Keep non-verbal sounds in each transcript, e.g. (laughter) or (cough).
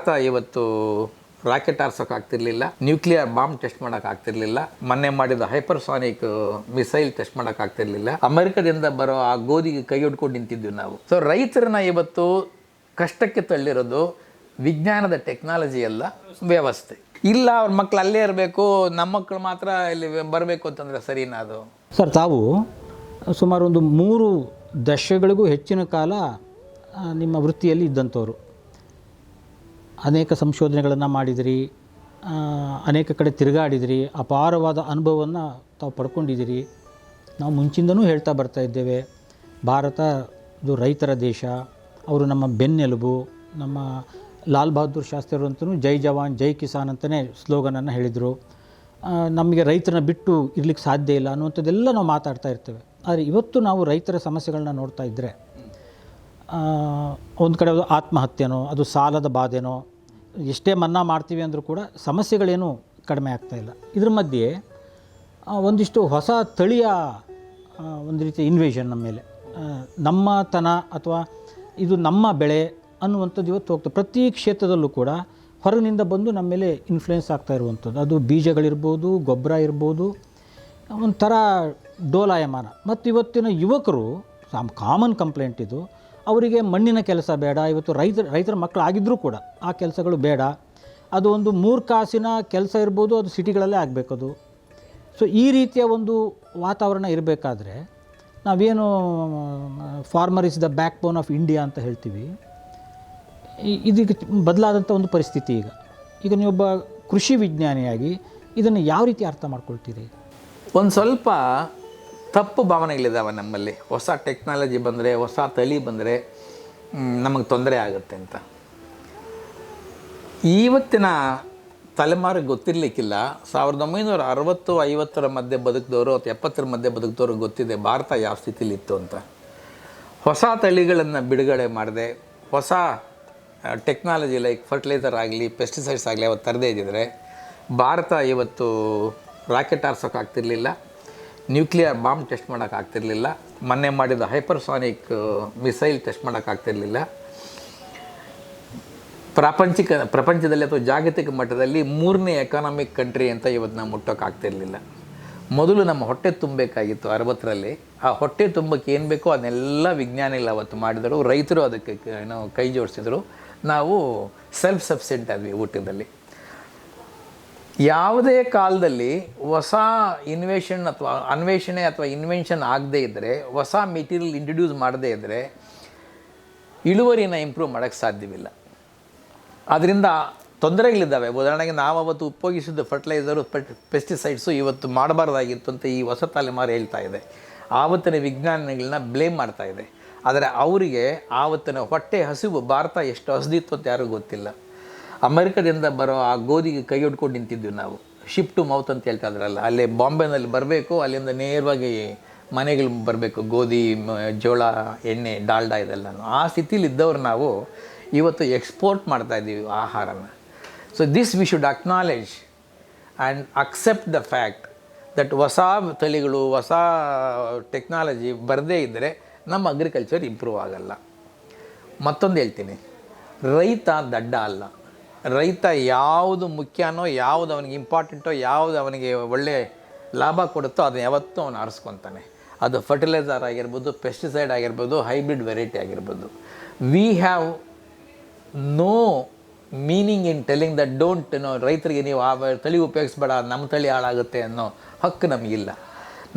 ಭಾರತ ಇವತ್ತು ರಾಕೆಟ್ ಆರ್ಸೋಕೆ ಆಗ್ತಿರ್ಲಿಲ್ಲ. Nuclear bomb test ಮಾಡೋಕೆ ಆಗ್ತಿರ್ಲಿಲ್ಲ. ಮೊನ್ನೆ ಮಾಡಿದ ಹೈಪರ್ಸಾನಿಕ್ ಮಿಸೈಲ್ ಟೆಸ್ಟ್ ಮಾಡೋಕ್ಕಾಗ್ತಿರ್ಲಿಲ್ಲ ಅಮೆರಿಕದಿಂದ ಬರೋ ಆ ಗೋಧಿಗೆ ಕೈ ಹಿಡ್ಕೊಂಡು ನಿಂತಿದ್ವಿ ನಾವು. ಸೊ ರೈತರನ್ನ ಇವತ್ತು ಕಷ್ಟಕ್ಕೆ ತಳ್ಳಿರೋದು ವಿಜ್ಞಾನದ ಟೆಕ್ನಾಲಜಿ ಅಲ್ಲ, ವ್ಯವಸ್ಥೆ. ಇಲ್ಲ, ಅವ್ರ ಮಕ್ಕಳು ಅಲ್ಲೇ ಇರಬೇಕು ನಮ್ಮ ಮಕ್ಕಳು ಮಾತ್ರ ಇಲ್ಲಿ ಬರಬೇಕು ಅಂತಂದರೆ ಸರಿನಾ ಅದು? ಸರ್ ತಾವು ಸುಮಾರು ಒಂದು ಮೂರು ದಶಕಗಳಿಗೂ ಹೆಚ್ಚಿನ ಕಾಲ ನಿಮ್ಮ ವೃತ್ತಿಯಲ್ಲಿ ಇದ್ದಂಥವ್ರು. ಅನೇಕ ಸಂಶೋಧನೆಗಳನ್ನು ಮಾಡಿದಿರಿ ಅನೇಕ ಕಡೆ ತಿರುಗಾಡಿದಿರಿ, ಅಪಾರವಾದ ಅನುಭವವನ್ನು ತಾವು ಪಡ್ಕೊಂಡಿದ್ದೀರಿ ನಾವು ಮುಂಚಿಂದನೂ ಹೇಳ್ತಾ ಬರ್ತಾ ಇದ್ದೇವೆ, ಭಾರತ ಇದು ರೈತರ ದೇಶ, ಅವರು ನಮ್ಮ ಬೆನ್ನೆಲುಬು, ನಮ್ಮ ಲಾಲ್ ಬಹದ್ದೂರ್ ಶಾಸ್ತ್ರಿ ಅಂತಲೂ ಜೈ ಜವಾನ್, ಜೈ ಕಿಸಾನ್ ಅಂತಲೇ ಸ್ಲೋಗನನ್ನು ಹೇಳಿದರು. ನಮಗೆ ರೈತರನ್ನ ಬಿಟ್ಟು ಇರ್ಲಿಕ್ಕೆ ಸಾಧ್ಯ ಇಲ್ಲ ಅನ್ನುವಂಥದ್ದೆಲ್ಲ ನಾವು ಮಾತಾಡ್ತಾ ಇರ್ತೇವೆ. ಆದರೆ ಇವತ್ತು ನಾವು ರೈತರ ಸಮಸ್ಯೆಗಳನ್ನ ನೋಡ್ತಾ ಇದ್ದರೆ ಒಂದು ಕಡೆ ಆತ್ಮಹತ್ಯೆನೋ, ಅದು ಸಾಲದ ಬಾಧೆನೋ, ಎಷ್ಟೇ ಮನ್ನಾ ಮಾಡ್ತೀವಿ ಅಂದರೂ ಕೂಡ ಸಮಸ್ಯೆಗಳೇನು ಕಡಿಮೆ ಆಗ್ತಾ ಇಲ್ಲ. ಇದ್ರ ಮಧ್ಯೆ ಒಂದಿಷ್ಟು ಹೊಸ ತಳಿಯ ಒಂದು ರೀತಿಯ ಇನ್ವೇಷನ್ ನಮ್ಮ ಮೇಲೆ. ನಮ್ಮತನ ಅಥವಾ ಇದು ನಮ್ಮ ಬೆಳೆ ಅನ್ನುವಂಥದ್ದು ಇವತ್ತು ಹೋಗ್ತದೆ ಪ್ರತಿ ಕ್ಷೇತ್ರದಲ್ಲೂ ಕೂಡ ಹೊರಗಿನಿಂದ ಬಂದು ನಮ್ಮ ಮೇಲೆ ಇನ್ಫ್ಲುಯೆನ್ಸ್ ಆಗ್ತಾ ಇರುವಂಥದ್ದು. ಅದು ಬೀಜಗಳಿರ್ಬೋದು, ಗೊಬ್ಬರ ಇರ್ಬೋದು, ಒಂಥರ ಡೋಲಾಯಮಾನ. ಮತ್ತು ಇವತ್ತಿನ ಯುವಕರು ಕಾಮನ್ ಕಂಪ್ಲೇಂಟ್ ಇದು ಅವರಿಗೆ ಮಣ್ಣಿನ ಕೆಲಸ ಬೇಡ, ಇವತ್ತು ರೈತರ ರೈತರ ಮಕ್ಕಳು ಆಗಿದ್ದರೂ ಕೂಡ ಆ ಕೆಲಸಗಳು ಬೇಡ. ಅದು ಒಂದು ಮೂರು ಕಾಸಿನ ಕೆಲಸ ಇರ್ಬೋದು, ಅದು ಸಿಟಿಗಳಲ್ಲೇ ಆಗಬೇಕದು ಸೊ ಈ ರೀತಿಯ ಒಂದು ವಾತಾವರಣ ಇರಬೇಕಾದ್ರೆ ನಾವೇನು farmer is the backbone of India ಅಂತ ಹೇಳ್ತೀವಿ. ಇದಕ್ಕೆ ಬದಲಾದಂಥ ಒಂದು ಪರಿಸ್ಥಿತಿ ಈಗ. ಈಗ ನೀವೊಬ್ಬ ಕೃಷಿ ವಿಜ್ಞಾನಿಯಾಗಿ ಇದನ್ನು ಯಾವ ರೀತಿ ಅರ್ಥ ಮಾಡ್ಕೊಳ್ತೀರಿ? ಒಂದು ಸ್ವಲ್ಪ ತಪ್ಪು ಭಾವನೆಗಳಿದ್ದಾವೆ ನಮ್ಮಲ್ಲಿ. ಹೊಸ ಟೆಕ್ನಾಲಜಿ ಬಂದರೆ, ಹೊಸ ತಳಿ ಬಂದರೆ ನಮಗೆ ತೊಂದರೆ ಆಗುತ್ತೆ ಅಂತ. ಇವತ್ತಿನ ತಲೆಮಾರಿಗೆ ಗೊತ್ತಿರಲಿಕ್ಕಿಲ್ಲ. ಸಾವಿರದ ಒಂಬೈನೂರ ಅರವತ್ತು, ಐವತ್ತರ ಮಧ್ಯೆ ಬದುಕಿದವರು ಅಥವಾ ಎಪ್ಪತ್ತರ ಮಧ್ಯೆ ಬದುಕಿದವರು ಗೊತ್ತಿದೆ, ಭಾರತ ಯಾವ ಸ್ಥಿತಿಲಿ ಇತ್ತು ಅಂತ. ಹೊಸ ತಳಿಗಳನ್ನು ಬಿಡುಗಡೆ ಮಾಡಿದೆ, ಹೊಸ ಟೆಕ್ನಾಲಜಿ ಲೈಕ್ ಫರ್ಟಿಲೈಸರ್ ಆಗಲಿ ಪೆಸ್ಟಿಸೈಡ್ಸ್ ಆಗಲಿ ಅವತ್ತು ತರದೇ ಇದ್ದಿದ್ರೆ, ಭಾರತ ಇವತ್ತು ರಾಕೆಟ್ ಆರ್ಸೋಕೆ ಆಗ್ತಿರ್ಲಿಲ್ಲ. ನ್ಯೂಕ್ಲಿಯರ್ ಬಾಂಬ್ ಟೆಸ್ಟ್ ಮಾಡೋಕೆ ಆಗ್ತಿರಲಿಲ್ಲ. ಮೊನ್ನೆ ಮಾಡಿದ ಹೈಪರ್ಸಾನಿಕ್ ಮಿಸೈಲ್ ಟೆಸ್ಟ್ ಮಾಡೋಕೆ ಆಗ್ತಿರ್ಲಿಲ್ಲ. ಪ್ರಾಪಂಚಿಕ, ಪ್ರಪಂಚದಲ್ಲಿ ಅಥವಾ ಜಾಗತಿಕ ಮಟ್ಟದಲ್ಲಿ ಮೂರನೇ ಎಕಾನಮಿಕ್ ಕಂಟ್ರಿ ಅಂತ ಇವತ್ತು ನಾವು ಮುಟ್ಟೋಕ್ಕಾಗ್ತಿರ್ಲಿಲ್ಲ ಮೊದಲು ನಮ್ಮ ಹೊಟ್ಟೆ ತುಂಬಬೇಕಾಗಿತ್ತು ಅರವತ್ತರಲ್ಲಿ. ಆ ಹೊಟ್ಟೆ ತುಂಬಕ್ಕೆ ಏನು ಬೇಕೋ ಅದನ್ನೆಲ್ಲ ವಿಜ್ಞಾನಿಗಳು ಅವತ್ತು ಮಾಡಿದರು. ರೈತರು ಅದಕ್ಕೆ ಏನೋ ಕೈ ಜೋಡಿಸಿದರು. ನಾವು ಸೆಲ್ಫ್ ಸಬ್ಸೆಂಟ್ ಆದ್ವಿ ಊಟದಲ್ಲಿ. ಯಾವುದೇ ಕಾಲದಲ್ಲಿ ಹೊಸ ಇನ್ವೇಷನ್ ಅಥವಾ ಅನ್ವೇಷಣೆ ಅಥವಾ ಇನ್ವೆನ್ಷನ್ ಆಗದೇ ಇದ್ದರೆ ಹೊಸ ಮೆಟೀರಿಯಲ್ ಇಂಟ್ರಡ್ಯೂಸ್ ಮಾಡದೇ ಇದ್ದರೆ ಇಳುವರಿನ ಇಂಪ್ರೂವ್ ಮಾಡೋಕ್ಕೆ ಸಾಧ್ಯವಿಲ್ಲ. ಅದರಿಂದ ತೊಂದರೆಗಳಿದ್ದಾವೆ. ಉದಾಹರಣೆಗೆ ನಾವು ಅವತ್ತು ಉಪಯೋಗಿಸಿದ ಫರ್ಟಿಲೈಸರು ಪೆಸ್ಟಿಸೈಡ್ಸು ಇವತ್ತು ಮಾಡಬಾರ್ದಾಗಿತ್ತು ಅಂತ ಈ ಹೊಸ ತಲೆಮಾರು ಹೇಳ್ತಾ ಇದೆ. ಆವತ್ತಿನ ವಿಜ್ಞಾನಿಗಳನ್ನ ಬ್ಲೇಮ್ ಮಾಡ್ತಾ ಇದೆ. ಆದರೆ ಅವರಿಗೆ ಆವತ್ತಿನ ಹೊಟ್ಟೆ ಹಸಿವು, ಭಾರತ ಎಷ್ಟು ಹಸಿದಿತ್ತು ಅಂತ ಯಾರಿಗೂ ಗೊತ್ತಿಲ್ಲ. ಅಮೆರಿಕದಿಂದ ಬರೋ ಆ ಗೋಧಿಗೆ ಕೈ ಹೊಡ್ಕೊಂಡು ನಿಂತಿದ್ವಿ ನಾವು. ಶಿಪ್ ಟು ಮೌತ್ ಅಂತ ಹೇಳ್ತಾ ಇದ್ರಲ್ಲ, ಅಲ್ಲಿ ಬಾಂಬೆನಲ್ಲಿ ಬರಬೇಕು, ಅಲ್ಲಿಂದ ನೇರವಾಗಿ ಮನೆಗಳು ಬರಬೇಕು, ಗೋಧಿ ಜೋಳ, ಎಣ್ಣೆ, ಡಾಲ್ಡಾ ಇದೆಲ್ಲ ಆ ಸ್ಥಿತಿಲಿ ಇದ್ದವ್ರು ನಾವು ಇವತ್ತು ಎಕ್ಸ್ಪೋರ್ಟ್ ಮಾಡ್ತಾ ಇದ್ದೀವಿ ಆಹಾರನ. So this we should acknowledge and accept the fact that ಹೊಸ ತಳಿಗಳು, ಹೊಸ ಟೆಕ್ನಾಲಜಿ ಬರದೇ ಇದ್ದರೆ ನಮ್ಮ ಅಗ್ರಿಕಲ್ಚರ್ ಇಂಪ್ರೂವ್ ಆಗಲ್ಲ. ಮತ್ತೊಂದು ಹೇಳ್ತೀನಿ, ರೈತ ದಡ್ಡ ಅಲ್ಲ. ರೈತ ಯಾವುದು ಮುಖ್ಯನೋ, ಯಾವುದು ಅವನಿಗೆ ಇಂಪಾರ್ಟೆಂಟೋ ಯಾವುದು ಅವನಿಗೆ ಒಳ್ಳೆ ಲಾಭ ಕೊಡುತ್ತೋ ಅದನ್ನ ಯಾವತ್ತೂ ಅವನು ಆರಿಸ್ಕೊತಾನೆ. ಅದು ಫರ್ಟಿಲೈಸರ್ ಆಗಿರ್ಬೋದು ಪೆಸ್ಟಿಸೈಡ್ ಆಗಿರ್ಬೋದು ಹೈಬ್ರಿಡ್ ವೆರೈಟಿ ಆಗಿರ್ಬೋದು. We have no meaning in telling that don't know ರೈತರಿಗೆ ನೀವು ಆ ತಳಿ ಉಪಯೋಗಿಸ್ಬೇಡ, ನಮ್ಮ ತಳಿ ಹಾಳಾಗುತ್ತೆ ಅನ್ನೋ ಹಕ್ಕು ನಮಗಿಲ್ಲ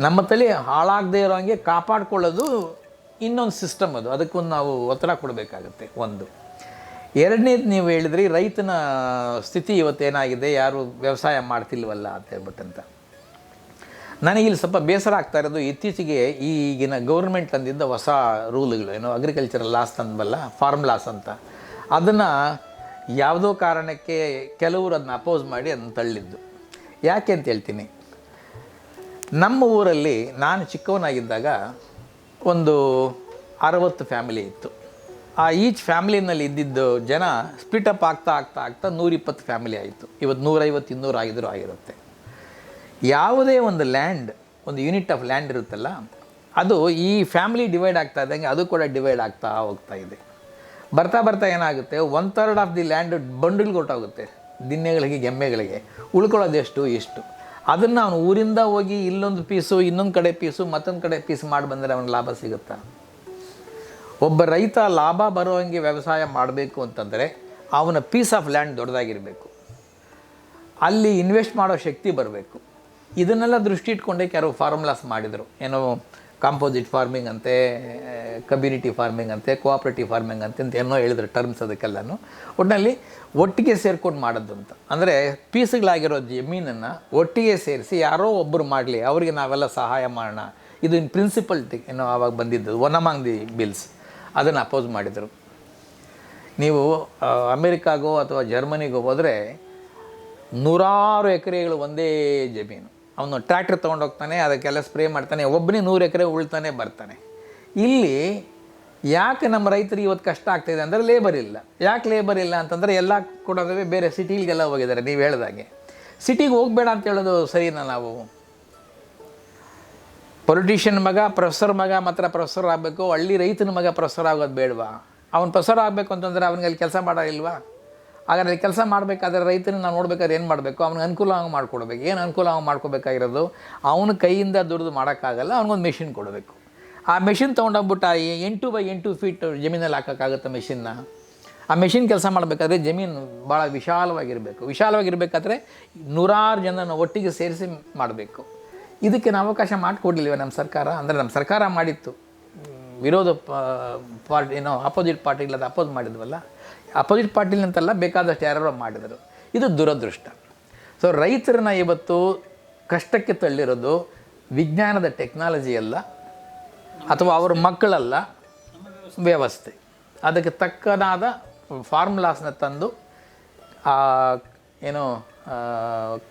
ನಮ್ಮ ತಳಿ ಹಾಳಾಗದೇ ಇರೋ ಹಂಗೆ ಕಾಪಾಡ್ಕೊಳ್ಳೋದು ಇನ್ನೊಂದು ಸಿಸ್ಟಮ್ ಅದು. ಅದಕ್ಕೊಂದು ನಾವು ಒತ್ತಡ ಕೊಡಬೇಕಾಗುತ್ತೆ, ಒಂದು. ಎರಡನೇದು ನೀವು ಹೇಳಿದ್ರಿ, ರೈತನ ಸ್ಥಿತಿ ಇವತ್ತೇನಾಗಿದೆ, ಯಾರು ವ್ಯವಸಾಯ ಮಾಡ್ತಿಲ್ವಲ್ಲ ಅಂತ ಹೇಳ್ಬಿಟ್ಟಂತ. ನನಗಿಲ್ಲಿ ಸ್ವಲ್ಪ ಬೇಸರ ಆಗ್ತಾ ಇರೋದು, ಇತ್ತೀಚೆಗೆ ಈಗಿನ ಗೌರ್ಮೆಂಟ್ ತಂದಿದ್ದ ಹೊಸ ರೂಲ್ಗಳು, ಏನು ಅಗ್ರಿಕಲ್ಚರಲ್ ಲಾಸ್ ತಂದವಲ್ಲ ಫಾರ್ಮ್ ಲಾಸ್ ಅಂತ. ಅದನ್ನು ಯಾವುದೋ ಕಾರಣಕ್ಕೆ ಕೆಲವರು ಅದನ್ನ ಅಪೋಸ್ ಮಾಡಿ ಅದನ್ನ ತಳ್ಳಿದ್ದು. ಯಾಕೆ ಅಂತ ಹೇಳ್ತೀನಿ. ನಮ್ಮ ಊರಲ್ಲಿ ನಾನು ಚಿಕ್ಕವನಾಗಿದ್ದಾಗ ಒಂದು ಅರವತ್ತು ಫ್ಯಾಮಿಲಿ ಇತ್ತು. ಆ ಈಚ್ ಫ್ಯಾಮಿಲಿನಲ್ಲಿ ಇದ್ದಿದ್ದು ಜನ ಸ್ಪ್ಲಿಟ್ ಅಪ್ ಆಗ್ತಾ ಆಗ್ತಾ ಆಗ್ತಾ ನೂರಿಪ್ಪತ್ತು ಫ್ಯಾಮಿಲಿ ಆಯಿತು. ಇವತ್ತು ನೂರೈವತ್ತು, ಇನ್ನೂರು ಆಗಿದ್ರು ಆಗಿರುತ್ತೆ. ಯಾವುದೇ ಒಂದು ಲ್ಯಾಂಡ್ ಒಂದು ಯೂನಿಟ್ ಆಫ್ ಲ್ಯಾಂಡ್ ಇರುತ್ತಲ್ಲ, ಅದು ಈ ಫ್ಯಾಮಿಲಿ ಡಿವೈಡ್ ಆಗ್ತಾ ಇದ್ದಂಗೆ ಅದು ಕೂಡ ಡಿವೈಡ್ ಆಗ್ತಾ ಹೋಗ್ತಾ ಇದೆ. ಬರ್ತಾ ಬರ್ತಾ ಏನಾಗುತ್ತೆ one third of the land ಬಂಡಲ್ಗೆ ಹೊರಟೋಗುತ್ತೆ. ದಿನ್ನೆಗಳಿಗೆ ಗೆಮ್ಮೆಗಳಿಗೆ. ಉಳ್ಕೊಳ್ಳೋದೆಷ್ಟು ಇಷ್ಟು. ಅದನ್ನು ಅವನು ಊರಿಂದ ಹೋಗಿ ಇಲ್ಲೊಂದು ಪೀಸು ಇನ್ನೊಂದು ಕಡೆ ಪೀಸು ಮತ್ತೊಂದು ಕಡೆ ಪೀಸ್ ಮಾಡಿ ಬಂದರೆ ಅವನಿಗೆ ಲಾಭ ಸಿಗುತ್ತಾ? ಒಬ್ಬ ರೈತ ಲಾಭ ಬರುವಂಗೆ ವ್ಯವಸಾಯ ಮಾಡಬೇಕು ಅಂತಂದರೆ ಅವನ ಪೀಸ್ ಆಫ್ ಲ್ಯಾಂಡ್ ದೊಡ್ಡದಾಗಿರಬೇಕು. ಅಲ್ಲಿ ಇನ್ವೆಸ್ಟ್ ಮಾಡೋ ಶಕ್ತಿ ಬರಬೇಕು. ಇದನ್ನೆಲ್ಲ ದೃಷ್ಟಿ ಇಟ್ಕೊಂಡೇ ಕೆಲವು ಫಾರ್ಮುಲಾಸ್ ಮಾಡಿದರು. ಏನೋ ಕಾಂಪೋಸಿಟ್ ಫಾರ್ಮಿಂಗ್ ಅಂತೆ ಕಮ್ಯುನಿಟಿ ಫಾರ್ಮಿಂಗ್ ಅಂತೆ ಕೋಆಪ್ರೇಟಿವ್ ಫಾರ್ಮಿಂಗ್ ಅಂತೆ ಅಂತ ಏನೋ ಹೇಳಿದ್ರು ಟರ್ಮ್ಸ್ ಅದಕ್ಕೆಲ್ಲನೂ. ಒಟ್ಟಿನಲ್ಲಿ ಒಟ್ಟಿಗೆ ಸೇರ್ಕೊಂಡು ಮಾಡೋದು ಅಂತ ಅಂದರೆ ಪೀಸ್ಗಳಾಗಿರೋ ಜಮೀನನ್ನು ಒಟ್ಟಿಗೆ ಸೇರಿಸಿ ಯಾರೋ ಒಬ್ಬರು ಮಾಡಲಿ, ಅವರಿಗೆ ನಾವೆಲ್ಲ ಸಹಾಯ ಮಾಡೋಣ. ಇದು ಇನ್ ಪ್ರಿನ್ಸಿಪಲ್ ಏನೋ ಆವಾಗ ಬಂದಿದ್ದು ಒನ್ ಅಮಾಂಗ್ ದಿ ಬಿಲ್ಸ್ ಅದನ್ನು ಅಪೋಸ್ ಮಾಡಿದರು. ನೀವು ಅಮೇರಿಕಾಗೋ ಅಥವಾ ಜರ್ಮನಿಗೋ ಹೋದರೆ ನೂರಾರು ಎಕರೆಗಳು ಒಂದೇ ಜಮೀನು. ಅವನು ಟ್ರ್ಯಾಕ್ಟರ್ ತೊಗೊಂಡೋಗ್ತಾನೆ ಅದಕ್ಕೆಲ್ಲ ಸ್ಪ್ರೇ ಮಾಡ್ತಾನೆ, ಒಬ್ಬನೇ ನೂರು ಎಕರೆ ಉಳ್ತಾನೆ, ಬರ್ತಾನೆ. ಇಲ್ಲಿ ಯಾಕೆ ನಮ್ಮ ರೈತರಿಗೆ ಇವತ್ತು ಕಷ್ಟ ಆಗ್ತಾಯಿದೆ ಅಂದರೆ ಲೇಬರ್ ಇಲ್ಲ. ಯಾಕೆ ಲೇಬರ್ ಇಲ್ಲ ಅಂತಂದರೆ ಎಲ್ಲ ಕೊಡೋದೇ ಬೇರೆ ಸಿಟಿಗಳಿಗೆಲ್ಲ ಹೋಗಿದ್ದಾರೆ, ನೀವು ಹೇಳ್ದಾಗೆ. ಸಿಟಿಗೆ ಹೋಗಬೇಡ ಅಂತ ಹೇಳೋದು ಸರಿನಾ ನಾವು? ಪೊಲಿಟಿಷಿಯನ್ ಮಗ ಪ್ರೊಫೆಸರ್ ಮಗ, ಮಾತ್ರ ಪ್ರೊಫೆಸರ್ ಆಗಬೇಕು. ಹಳ್ಳಿ ರೈತನ ಮಗ ಪ್ರೊಫೆಸರ್ ಆಗೋದು ಬೇಡವಾ? ಅವ್ನು ಪ್ರೊಫೆಸರ್ ಆಗಬೇಕು ಅಂತಂದರೆ ಅವನಿಗೆ ಅಲ್ಲಿ ಕೆಲಸ ಮಾಡೋದಿಲ್ವಾ ಹಾಗಾದರೆ ಕೆಲಸ ಮಾಡಬೇಕಾದ್ರೆ ರೈತನ ನಾವು ನೋಡ್ಬೇಕಾದ್ರೆ ಏನು ಮಾಡಬೇಕು? ಅವ್ನಿಗೆ ಅನುಕೂಲ ಆಗಿ ಮಾಡ್ಕೊಡ್ಬೇಕು. ಏನು ಅನುಕೂಲ ಆಗಿ ಮಾಡ್ಕೋಬೇಕಾಗಿರೋದು? ಅವನ ಕೈಯಿಂದ ದುಡಿದು ಮಾಡೋಕ್ಕಾಗಲ್ಲ, ಅವ್ನಿಗೊಂದು ಮೆಷಿನ್ ಕೊಡಬೇಕು. ಆ ಮೆಷಿನ್ ತೊಗೊಂಡೋಗ್ಬಿಟ್ಟು ಆ ಎಂಟು ಬೈ ಎಂಟು ಫೀಟ್ ಜಮೀನಲ್ಲಿ ಹಾಕೋಕ್ಕಾಗುತ್ತೆ ಮೆಷಿನ್ನ ಆ ಮೆಷಿನ್ ಕೆಲಸ ಮಾಡಬೇಕಾದ್ರೆ ಜಮೀನು ಭಾಳ ವಿಶಾಲವಾಗಿರಬೇಕು. ವಿಶಾಲವಾಗಿರಬೇಕಾದ್ರೆ ನೂರಾರು ಜನನ ಒಟ್ಟಿಗೆ ಸೇರಿಸಿ ಮಾಡಬೇಕು. ಇದಕ್ಕೆ ನಾವು ಅವಕಾಶ ಮಾಡಿಕೊಡ್ಲಿಲ್ವ ನಮ್ಮ ಸರ್ಕಾರ? ಅಂದರೆ ನಮ್ಮ ಸರ್ಕಾರ ಮಾಡಿತ್ತು. ವಿರೋಧ ಪಾರ್ಟಿ, ಏನೋ ಅಪೋಸಿಟ್ ಪಾರ್ಟಿಗಳದ್ದು ಅಪೋಸ್ ಮಾಡಿದ್ವಲ್ಲ? ಅಪೋಸಿಟ್ ಪಾರ್ಟಿಲಿಂತಲ್ಲ ಬೇಕಾದಷ್ಟು ಯಾರೋ ಮಾಡಿದರು. ಇದು ದುರದೃಷ್ಟ. ಸೊ ರೈತರನ್ನ ಇವತ್ತು ಕಷ್ಟಕ್ಕೆ ತಳ್ಳಿರೋದು ವಿಜ್ಞಾನದ ಟೆಕ್ನಾಲಜಿ ಅಲ್ಲ, ಅಥವಾ ಅವ್ರ ಮಕ್ಕಳಲ್ಲ, ವ್ಯವಸ್ಥೆ. ಅದಕ್ಕೆ ತಕ್ಕನಾದ ಫಾರ್ಮುಲಾಸ್ನ ತಂದು ಏನೋ